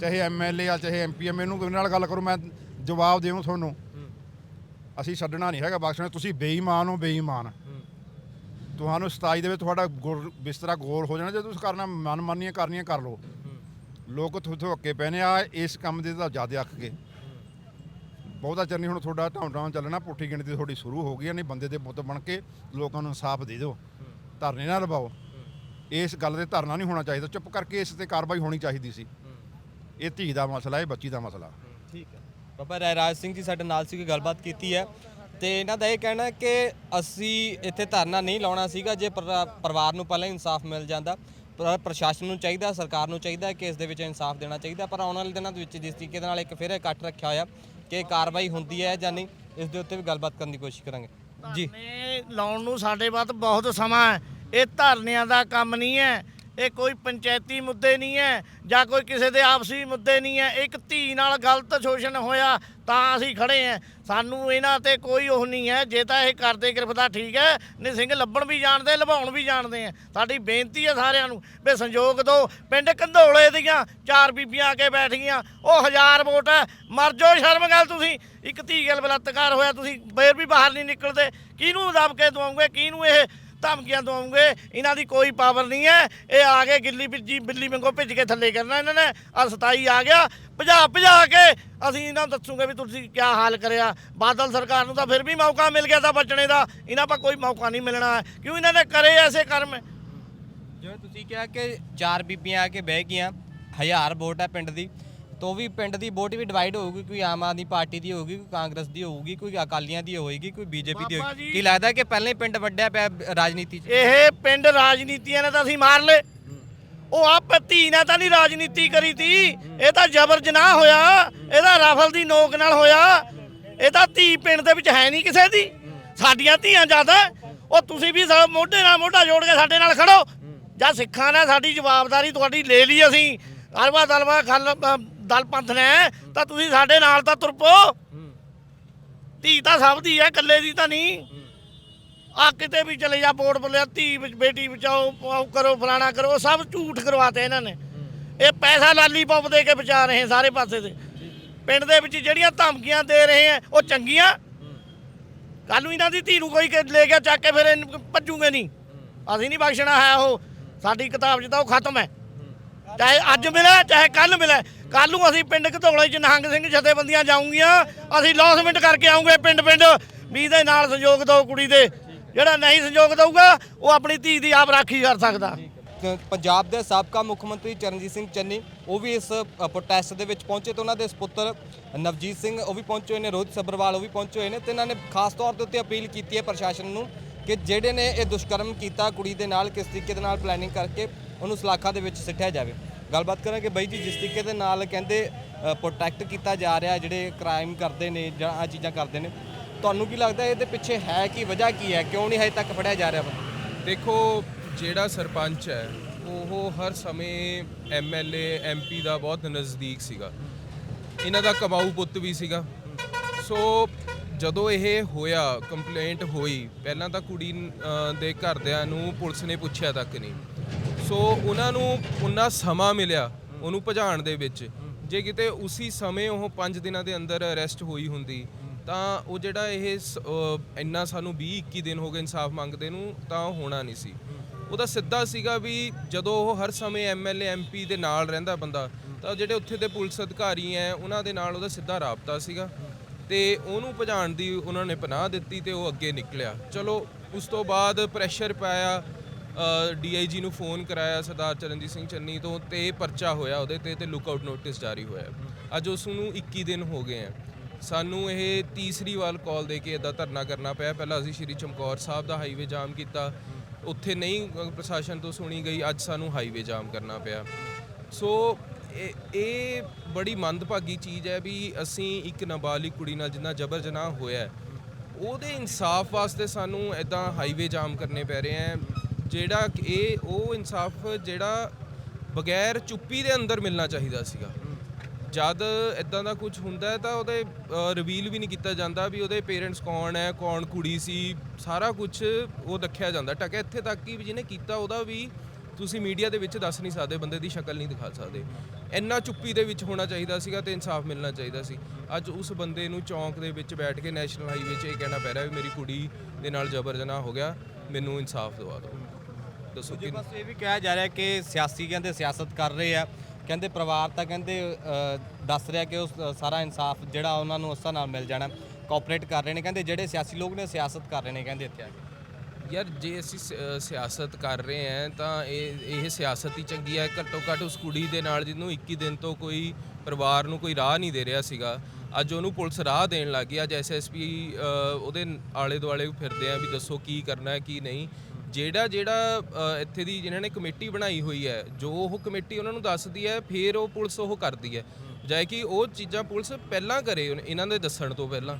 ਚਾਹੇ ਐਮਐਲਏ ਆ, ਚਾਹੇ ਐਮਪੀ ਆ ਮੈਨੂੰ ਮੇਰੇ ਨਾਲ ਗੱਲ ਕਰੋ, ਮੈਂ ਜਵਾਬ ਦੇਵਾਂ ਤੁਹਾਨੂੰ। ਅਸੀਂ ਛੱਡਣਾ ਨਹੀਂ ਹੈਗਾ ਬਖਸ਼ਣਾ ਤੁਸੀਂ ਬੇਈਮਾਨ ਹੋ, ਬੇਈਮਾਨ। ਤੁਹਾਨੂੰ 27 ਦੇ ਵਿੱਚ ਤੁਹਾਡਾ ਗੁਰ ਬਿਸਤਰਾ ਗੋਲ ਹੋ ਜਾਣਾ, ਜੇ ਤੁਸੀਂ ਕਰਨਾ, ਮਨਮਾਨੀਆਂ ਕਰਨੀਆਂ ਕਰ ਲਓ। ਲੋਕ ਤੁਹਾਡੇ ਹੱਕੇ ਪੈਨੇ ਆ ਇਸ ਕੰਮ ਦੇ ਤਾਂ ਜ਼ਿਆਦਾ ਅੱਕ ਗਏ। ਬਹੁਤਾ ਚਿਰ ਨਹੀਂ ਹੁਣ ਤੁਹਾਡਾ ਢਾਉਂ ਢਾਉਂ ਚੱਲਣਾ, ਪੁੱਠੀ ਗਿਣਤੀ ਤੁਹਾਡੀ ਸ਼ੁਰੂ ਹੋ ਗਈ ਹੈ ਨਹੀਂ ਬੰਦੇ ਦੇ ਪੁੱਤ ਬਣ ਕੇ ਲੋਕਾਂ ਨੂੰ ਇਨਸਾਫ ਦੇ ਦਿਓ। ਧਰਨੇ ਨਾ ਲਵਾਓ। ਇਸ ਗੱਲ ਤੇ ਧਰਨਾ ਨਹੀਂ ਹੋਣਾ ਚਾਹੀਦਾ, ਚੁੱਪ ਕਰਕੇ ਇਸ ਤੇ ਕਾਰਵਾਈ ਹੋਣੀ ਚਾਹੀਦੀ ਸੀ। ਇਹ ਧੀ ਦਾ ਮਸਲਾ, ਇਹ ਬੱਚੀ ਦਾ ਮਸਲਾ। ਠੀਕ ਹੈ। ਬਾਬਾ ਰਾਜ ਸਿੰਘ ਜੀ ਸਾਡੇ ਨਾਲ ਸੀ ਕੋਈ ਗੱਲਬਾਤ ਕੀਤੀ ਹੈ। ਤੇ ਇਹਨਾਂ ਦਾ ਇਹ ਕਹਿਣਾ ਕਿ ਅਸੀਂ ਇੱਥੇ ਧਰਨਾ ਨਹੀਂ ਲਾਉਣਾ ਸੀਗਾ ਜੇ ਪਰਿ- ਪਰਿਵਾਰ ਨੂੰ ਪਹਿਲਾਂ ਇਨਸਾਫ ਮਿਲ ਜਾਂਦਾ। ਪਰ ਪ੍ਰਸ਼ਾਸਨ ਨੂੰ ਚਾਹੀਦਾ, ਸਰਕਾਰ ਨੂੰ ਚਾਹੀਦਾ ਕਿ ਇਸ ਦੇ ਵਿੱਚ ਇਨਸਾਫ ਦੇਣਾ ਚਾਹੀਦਾ। ਪਰ ਆਉਣ ਵਾਲੇ ਦਿਨਾਂ ਦੇ ਵਿੱਚ ਜਿਸ ਤਰੀਕੇ ਦੇ ਨਾਲ ਇੱਕ ਫਿਰ ਇਕੱਠ ਰੱਖਿਆ ਹੋਇਆ ਕਿ ਕਾਰਵਾਈ ਹੁੰਦੀ ਹੈ ਜਾਂ ਨਹੀਂ, ਇਸ ਦੇ ਉੱਤੇ ਵੀ ਗੱਲਬਾਤ ਕਰਨ ਦੀ ਕੋਸ਼ਿਸ਼ ਕਰਾਂਗੇ। ਜੀ। ਧਰਨੇ ਲਾਉਣ ਨੂੰ ਸਾਡੇ ਬਾਤ ਬਹੁਤ ਸਮਾਂ ਹੈ। ਇਹ ਧਰਨਿਆਂ ਦਾ ਕੰਮ ਨਹੀਂ ਹੈ। ਇਹ ਕੋਈ ਪੰਚਾਇਤੀ ਮੁੱਦੇ ਨਹੀਂ ਹੈ ਜਾਂ ਕੋਈ ਕਿਸੇ ਦੇ ਆਪਸੀ ਮੁੱਦੇ ਨਹੀਂ ਹੈ। ਇੱਕ ਧੀ ਨਾਲ ਗਲਤ ਸ਼ੋਸ਼ਣ ਹੋਇਆ ਤਾਂ ਅਸੀਂ ਖੜੇ ਹਾਂ। ਸਾਨੂੰ ਇਹਨਾਂ ਤੇ ਕੋਈ ਉਹ ਨਹੀਂ ਹੈ। ਜੇ ਤਾਂ ਇਹ ਕਰਦੇ ਗ੍ਰਿਫਤਾਰ ਠੀਕ ਹੈ। ਨਹੀਂ ਸਿੰਘ ਲੱਭਣ ਵੀ ਜਾਣਦੇ ਲਵਾਉਣ ਵੀ ਜਾਣਦੇ ਆ। ਸਾਡੀ ਬੇਨਤੀ ਹੈ ਸਾਰਿਆਂ ਨੂੰ ਵੀ ਸੰਯੋਗ ਦਿਓ। ਪਿੰਡ ਕੰਧੋਲੇ ਦੀਆਂ ਚਾਰ ਬੀਬੀਆਂ ਆ ਕੇ ਬੈਠ ਗਈਆਂ ਉਹ ਹਜ਼ਾਰ ਵੋਟ ਹੈ। ਮਰ ਜਾਓ ਸ਼ਰਮ ਗੱਲ ਤੁਸੀਂ। ਇੱਕ ਧੀ ਗੱਲ ਬਲਾਤਕਾਰ ਹੋਇਆ, ਤੁਸੀਂ ਫੇਰ ਵੀ ਬਾਹਰ ਨਹੀਂ ਨਿਕਲਦੇ। ਕਿਹਨੂੰ ਦਬ ਕੇ ਦਵਾਉਂਗੇ ਕਿਹਨੂੰ ਇਹ ਧਮਕੀਆਂ ਦਵਾਉਂਗੇ। ਇਹਨਾਂ ਦੀ ਕੋਈ ਪਾਵਰ ਨਹੀਂ ਹੈ। ਇਹ ਆ ਕੇ ਗਿੱਲੀ ਬਿੱਜੀ ਬਿੱਲੀ ਵਾਂਗੂ ਭਿੱਜ ਕੇ ਥੱਲੇ ਕਰਨਾ ਇਹਨਾਂ ਨੇ। ਆ 27 ਆ ਗਿਆ। ਭਜਾ ਭਜਾ ਕੇ ਅਸੀਂ ਇਹਨਾਂ ਨੂੰ ਦੱਸੂਗੇ ਵੀ ਤੁਸੀਂ ਕੀ ਹਾਲ ਕਰਿਆ। ਬਾਦਲ ਸਰਕਾਰ ਨੂੰ ਤਾਂ ਫਿਰ ਵੀ ਮੌਕਾ ਮਿਲ ਗਿਆ ਤਾਂ ਬਚਣੇ ਦਾ। ਇਹਨਾਂ ਪਾ ਕੋਈ ਮੌਕਾ ਨਹੀਂ ਮਿਲਣਾ। ਕਿਉਂ ਇਹਨਾਂ ਨੇ ਕਰੇ ਐਸੇ ਕਰਮ? ਜਿਵੇਂ ਤੁਸੀਂ ਕਿਹਾ ਕਿ ਚਾਰ ਬੀਬੀਆਂ ਆ ਕੇ ਬਹਿ ਗਈਆਂ। ਹਜ਼ਾਰ ਵੋਟ ਹੈ ਪਿੰਡ ਦੀ। ਤੋਂ ਵੀ ਪਿੰਡ ਦੀ ਵੋਟ ਵੀ ਡਿਵਾਈਡ ਹੋਊਗੀ ਕੋਈ ਆਮ ਆਦਮੀ ਪਾਰਟੀ ਦੀ ਹੋਊਗੀ ਕੋਈ ਕਾਂਗਰਸ ਦੀ ਹੋਊਗੀ ਕੋਈ ਅਕਾਲੀਆਂ ਦੀ ਹੋਏਗੀ ਕੋਈ ਬੀਜੇਪੀ ਦੀ ਬਾਬਾ ਹੋਏਗੀ। ਜੀ। ਕੀ ਲੱਗਦਾ ਕਿ ਪਹਿਲਾਂ ਹੀ ਪਿੰਡ ਵੱਡਿਆ ਪਿਆ ਰਾਜਨੀਤੀ 'ਚ? ਇਹ ਪਿੰਡ ਰਾਜਨੀਤੀਆਂ ਨੇ ਤਾਂ ਅਸੀਂ ਮਾਰ ਲਏ। ਉਹ ਆਪ ਧੀ ਨੇ ਤਾਂ ਨਹੀਂ ਰਾਜਨੀਤੀ ਕਰੀ ਤੀ। ਇਹ ਤਾਂ ਜ਼ਬਰ ਜਨਾਹ ਹੋਇਆ। ਇਹਦਾ ਰਫਲ ਦੀ ਨੋਕ ਨਾਲ ਹੋਇਆ। ਇਹ ਤਾਂ ਧੀ ਪਿੰਡ ਦੇ ਵਿੱਚ ਹੈ ਨਹੀਂ ਕਿਸੇ ਦੀ। ਸਾਡੀਆਂ ਧੀਆਂ ਜ਼ਿਆਦਾ ਉਹ ਤੁਸੀਂ ਵੀ ਸਾ- ਮੋਢੇ ਨਾਲ ਮੋਢਾ ਜੋੜ ਕੇ ਸਾਡੇ ਨਾਲ ਖੜੋ। ਜਾਂ ਸਿੱਖਾਂ ਨੇ ਸਾਡੀ ਜਵਾਬਦਾਰੀ ਤੁਹਾਡੀ ਲੈ ਲਈ ਅਸੀਂ। ਅਰਵਾ ਦਲਵਾ ਖਲ ਅ, ਦਲ ਪੰਥ ਨੇ, ਤਾਂ ਤੁਸੀਂ ਸਾਡੇ ਨਾਲ ਤਾਂ ਤੁਰਪੋ ਧੀ ਤਾਂ ਸਭ ਦੀ ਹੈ, ਇਕੱਲੇ ਦੀ ਤਾਂ ਨਹੀਂ। ਆ ਕਿਤੇ ਵੀ ਚਲੇ ਜਾ ਵੋਟ ਬੋਲਿਆ, ਧੀ ਵਿੱਚ, ਬੇਟੀ ਬਚਾਓ ਉਹ ਕਰੋ, ਫਲਾਣਾ ਕਰੋ ਸਭ ਝੂਠ ਕਰਵਾਤੇ ਇਹਨਾਂ ਨੇ। ਇਹ ਪੈਸਾ ਲਾਲੀਪੌਪ ਦੇ ਕੇ ਬਚਾ ਰਹੇ ਸਾਰੇ ਪਾਸੇ ਤੇ ਪਿੰਡ ਦੇ ਵਿੱਚ ਜਿਹੜੀਆਂ ਧਮਕੀਆਂ ਦੇ ਰਹੇ ਆ, ਉਹ ਚੰਗੀਆਂ। ਕੱਲ ਨੂੰ ਇਹਨਾਂ ਦੀ ਧੀ ਨੂੰ ਕੋਈ ਲੈ ਕੇ ਚੱਕ ਕੇ ਫਿਰ ਭੱਜੂਗੇ ਨਹੀਂ। ਅਸੀਂ ਨਹੀਂ ਬਖਸ਼ਣਾ ਹੈ ਉਹ। ਸਾਡੀ ਕਿਤਾਬ 'ਚ ਤਾਂ ਉਹ ਖਤਮ ਹੈ। ਚਾਹੇ ਅੱਜ ਮਿਲੇ, ਚਾਹੇ ਕੱਲ ਮਿਲੇ। ਕੱਲ ਨੂੰ ਅਸੀਂ ਪਿੰਡ ਘਤੋਲੇ 'ਚ ਨਿਹੰਗ ਸਿੰਘ ਜਥੇਬੰਦੀਆਂ ਜਾਉਂਗੀਆਂ ਅਸੀਂ ਲੌਸਮੈਂਟ ਕਰਕੇ ਆਉਂਗੇ ਪਿੰਡ ਪਿੰਡ। ਵੀ ਇਹਦੇ ਨਾਲ ਸਹਿਯੋਗ ਦਿਓ ਕੁੜੀ ਦੇ। ਜਿਹੜਾ ਨਹੀਂ ਸਹਿਯੋਗ ਦਊਗਾ, ਉਹ ਆਪਣੀ ਧੀ ਦੀ ਆਪ ਰਾਖੀ ਕਰ ਸਕਦਾ। ਪੰਜਾਬ ਦੇ ਸਾਬਕਾ ਮੁੱਖ ਮੰਤਰੀ ਚਰਨਜੀਤ ਸਿੰਘ ਚੰਨੀ, ਉਹ ਵੀ ਇਸ ਪ੍ਰੋਟੈਸਟ ਦੇ ਵਿੱਚ ਪਹੁੰਚੇ ਤੇ ਉਹਨਾਂ ਦੇ ਸੁਪੁੱਤਰ ਨਵਜੀਤ ਸਿੰਘ, ਉਹ ਵੀ ਪਹੁੰਚੇ ਹੋਏ ਨੇ। ਰੋਹਿਤ ਸੱਭਰਵਾਲ, ਉਹ ਵੀ ਪਹੁੰਚੇ ਹੋਏ ਨੇ ਤੇ ਇਹਨਾਂ ਨੇ ਖਾਸ ਤੌਰ ਦੇ ਉੱਤੇ ਅਪੀਲ ਕੀਤੀ ਹੈ ਪ੍ਰਸ਼ਾਸਨ ਨੂੰ ਕਿ ਜਿਹੜੇ ਨੇ ਇਹ ਦੁਸ਼ਕਰਮ ਕੀਤਾ ਕੁੜੀ ਦੇ ਨਾਲ, ਕਿਸ ਤਰੀਕੇ ਦੇ ਨਾਲ ਪਲੈਨਿੰਗ ਕਰਕੇ ਉਹਨੂੰ ਸਲਾਖਾਂ ਦੇ ਵਿੱਚ ਸਿੱਟਿਆ ਜਾਵੇ। ਗੱਲਬਾਤ ਕਰਾਂਗੇ ਬਾਈ ਜੀ, ਜਿਸ ਤਰੀਕੇ ਦੇ ਨਾਲ ਕਹਿੰਦੇ ਪ੍ਰੋਟੈਕਟ ਕੀਤਾ ਜਾ ਰਿਹਾ, ਜਿਹੜੇ ਕ੍ਰਾਈਮ ਕਰਦੇ ਨੇ ਜਾਂ ਆ ਚੀਜ਼ਾਂ ਕਰਦੇ ਨੇ। ਤੁਹਾਨੂੰ ਕੀ ਲੱਗਦਾ ਇਹਦੇ ਪਿੱਛੇ ਹੈ ਕੀ, ਵਜ੍ਹਾ ਕੀ ਹੈ? ਕਿਉਂ ਨਹੀਂ ਹਜੇ ਤੱਕ ਫੜਿਆ ਜਾ ਰਿਹਾ ਵਾ ਦੇਖੋ, ਜਿਹੜਾ ਸਰਪੰਚ ਹੈ, ਉਹ ਹਰ ਸਮੇਂ ਐਮਐਲਏ ਐਮਪੀ ਦਾ ਬਹੁਤ ਨਜ਼ਦੀਕ ਸੀਗਾ। ਇਹਨਾਂ ਦਾ ਕਮਾਊ ਪੁੱਤ ਵੀ ਸੀਗਾ। ਸੋ ਜਦੋਂ ਇਹ ਹੋਇਆ ਕੰਪਲੇਂਟ ਹੋਈ, ਪਹਿਲਾਂ ਤਾਂ ਕੁੜੀ ਦੇ ਘਰਦਿਆਂ ਨੂੰ ਪੁਲਿਸ ਨੇ ਪੁੱਛਿਆ ਤੱਕ ਨਹੀਂ। ਸੋ ਉਹਨਾਂ ਨੂੰ ਉਹਨਾਂ ਸਮਾਂ ਮਿਲਿਆ ਉਹਨੂੰ ਭਜਾਉਣ ਦੇ ਵਿੱਚ। ਜੇ ਕਿਤੇ ਉਸੇ ਸਮੇਂ ਉਹ 5 ਦਿਨਾਂ ਦੇ ਅੰਦਰ ਅਰੈਸਟ ਹੋਈ ਹੁੰਦੀ, ਤਾਂ ਉਹ ਜਿਹੜਾ ਇਹ ਸ- ਇੰਨਾ ਸਾਨੂੰ 20 21 ਦਿਨ ਹੋ ਗਏ ਇਨਸਾਫ ਮੰਗਦੇ ਨੂੰ, ਤਾਂ ਹੋਣਾ ਨਹੀਂ ਸੀ। ਉਹਦਾ ਸਿੱਧਾ ਸੀਗਾ ਵੀ ਜਦੋਂ ਉਹ ਹਰ ਸਮੇਂ ਐਮਐਲਏ ਐਮਪੀ ਦੇ ਨਾਲ ਰਹਿੰਦਾ ਬੰਦਾ, ਤਾਂ ਜਿਹੜੇ ਉੱਥੇ ਦੇ ਪੁਲਿਸ ਅਧਿਕਾਰੀ ਐ, ਉਹਨਾਂ ਦੇ ਨਾਲ ਉਹਦਾ ਸਿੱਧਾ ਰਾਬਤਾ ਸੀਗਾ। ਤੇ ਉਹਨੂੰ ਭਜਾਉਣ ਦੀ ਉਹਨਾਂ ਨੇ ਪਨਾਹ ਦਿੱਤੀ ਤੇ ਉਹ ਅੱਗੇ ਨਿਕਲਿਆ। ਚਲੋ, ਉਸ ਤੋਂ ਬਾਅਦ ਪ੍ਰੈਸ਼ਰ ਪਾਇਆ ਡੀਆਈਜੀ ਨੂੰ ਫੋਨ ਕਰਾਇਆ ਸਰਦਾਰ ਚਰਨਜੀਤ ਸਿੰਘ ਚੰਨੀ ਤੋਂ ਤੇ ਪਰਚਾ ਹੋਇਆ ਉਹਦੇ ਤੇ ਤੇ ਲੁੱਕਆਊਟ ਨੋਟਿਸ ਜਾਰੀ ਹੋਇਆ। ਅੱਜ ਉਸ ਨੂੰ 21 ਦਿਨ ਹੋ ਗਏ ਆ। ਸਾਨੂੰ ਇਹ ਤੀਸਰੀ ਵਾਰ ਕਾਲ ਦੇ ਕੇ ਇਦਾਂ ਧਰਨਾ ਕਰਨਾ ਪਿਆ। ਪਹਿਲਾਂ ਅਸੀਂ ਸ਼੍ਰੀ ਚਮਕੌਰ ਸਾਹਿਬ ਦਾ ਹਾਈਵੇ ਜਾਮ ਕੀਤਾ। ਉੱਥੇ ਨਹੀਂ ਪ੍ਰਸ਼ਾਸਨ ਤੋਂ ਸੁਣੀ ਗਈ, ਅੱਜ ਸਾਨੂੰ ਹਾਈਵੇ ਜਾਮ ਕਰਨਾ ਪਿਆ। ਸੋ ਇਹ ਇਹ ਬੜੀ ਮੰਦਭਾਗੀ ਚੀਜ਼ ਹੈ ਵੀ ਅਸੀਂ ਇੱਕ ਨਾਬਾਲਿਗ ਕੁੜੀ ਨਾਲ ਜਿੰਨਾ ਜਬਰ ਜਨਾਹ ਹੋਇਆ ਹੈ, ਉਹਦੇ ਇਨਸਾਫ ਵਾਸਤੇ ਸਾਨੂੰ ਐਦਾਂ ਹਾਈਵੇ ਜਾਮ ਕਰਨੇ ਪੈ ਰਹੇ ਹੈ ਜਿਹੜਾ ਕਿ ਇਹ ਉਹ ਇਨਸਾਫ ਜਿਹੜਾ ਬਗੈਰ ਚੁੱਪੀ ਦੇ ਅੰਦਰ ਮਿਲਣਾ ਚਾਹੀਦਾ ਸੀਗਾ। ਜਦ ਇਦਾਂ ਦਾ ਕੁਝ ਹੁੰਦਾ ਹੈ ਤਾਂ ਉਹਦੇ ਰਿਵੀਲ ਵੀ ਨਹੀਂ ਕੀਤਾ ਜਾਂਦਾ ਵੀ ਉਹਦੇ ਪੇਰੈਂਟਸ ਕੌਣ ਹੈ ਕੌਣ ਕੁੜੀ ਸੀ ਸਾਰਾ ਕੁਝ ਉਹ ਰੱਖਿਆ ਜਾਂਦਾ। ਟਕਿਆ ਇੱਥੇ ਤੱਕ ਕਿ ਵੀ ਜਿਹਨੇ ਕੀਤਾ ਉਹਦਾ ਵੀ ਤੁਸੀਂ ਮੀਡੀਆ ਦੇ ਵਿੱਚ ਦੱਸ ਨਹੀਂ ਸਕਦੇ ਬੰਦੇ ਦੀ ਸ਼ਕਲ ਨਹੀਂ ਦਿਖਾ ਸਕਦੇ। ਇੰਨਾ ਚੁੱਪੀ ਦੇ ਵਿੱਚ ਹੋਣਾ ਚਾਹੀਦਾ ਸੀਗਾ ਤੇ ਇਨਸਾਫ ਮਿਲਣਾ ਚਾਹੀਦਾ ਸੀ। ਅੱਜ ਉਸ ਬੰਦੇ ਨੂੰ ਚੌਂਕ ਦੇ ਵਿੱਚ ਬੈਠ ਕੇ ਨੈਸ਼ਨਲ ਹਾਈਵੇ 'ਚ ਇਹ ਕਹਿਣਾ ਪੈ ਰਿਹਾ ਵੀ ਮੇਰੀ ਕੁੜੀ ਦੇ ਨਾਲ ਜ਼ਬਰ ਜਨਾਹ ਹੋ ਗਿਆ ਮੈਨੂੰ ਇਨਸਾਫ ਦਿਵਾ ਦਿਓ। ਦੱਸੋ ਕਿ ਪਾਸੇ ਇਹ ਵੀ ਕਿਹਾ ਜਾ ਰਿਹਾ ਕਿ ਸਿਆਸੀ ਕਹਿੰਦੇ ਸਿਆਸਤ ਕਰ ਰਹੇ ਆ ਕਹਿੰਦੇ ਪਰਿਵਾਰ ਤਾਂ ਕਹਿੰਦੇ ਦੱਸ ਰਿਹਾ ਕਿ ਉਹ ਸਾਰਾ ਇਨਸਾਫ ਜਿਹੜਾ ਉਹਨਾਂ ਨੂੰ ਉਸਾਂ ਨਾਲ ਮਿਲ ਜਾਣਾ ਕੋਆਪਰੇਟ ਕਰ ਰਹੇ ਨੇ ਕਹਿੰਦੇ ਜਿਹੜੇ ਸਿਆਸੀ ਲੋਕ ਨੇ ਸਿਆਸਤ ਕਰ ਰਹੇ ਨੇ ਕਹਿੰਦੇ ਇੱਥੇ ਆ ਕੇ। ਯਾਰ ਜੇ ਅਸੀਂ ਸ- ਅ, ਸਿਆਸਤ ਕਰ ਰਹੇ ਹਾਂ ਤਾਂ ਇਹ ਇਹ ਸਿਆਸਤ ਹੀ ਚੰਗੀ ਹੈ ਘੱਟੋ ਘੱਟ ਉਸ ਕੁੜੀ ਦੇ ਨਾਲ ਜਿਹਨੂੰ 21 ਦਿਨ ਤੋਂ ਕੋਈ ਪਰਿਵਾਰ ਨੂੰ ਕੋਈ ਰਾਹ ਨਹੀਂ ਦੇ ਰਿਹਾ ਸੀਗਾ। ਅੱਜ ਉਹਨੂੰ ਪੁਲਿਸ ਰਾਹ ਦੇਣ ਲੱਗ ਗਈ। ਅੱਜ ਐਸਐਸਪੀ ਉਹਦੇ ਆਲੇ ਦੁਆਲੇ ਫਿਰਦੇ ਆ ਵੀ ਦੱਸੋ ਕੀ ਕਰਨਾ ਹੈ ਕੀ ਨਹੀਂ। ਜਿਹੜਾ ਜਿਹੜਾ ਅ, ਇੱਥੇ ਦੀ ਜਿਨ੍ਹਾਂ ਨੇ ਕਮੇਟੀ ਬਣਾਈ ਹੋਈ ਹੈ ਜੋ ਉਹ ਕਮੇਟੀ ਉਹਨਾਂ ਨੂੰ ਦੱਸਦੀ ਹੈ ਫਿਰ ਉਹ ਪੁਲਿਸ ਉਹ ਕਰਦੀ ਹੈ। ਜਾਇ ਕਿ ਉਹ ਚੀਜ਼ਾਂ ਪੁਲਿਸ ਪਹਿਲਾਂ ਕਰੇ ਉਨ- ਇਹਨਾਂ ਦੇ ਦੱਸਣ ਤੋਂ ਪਹਿਲਾਂ।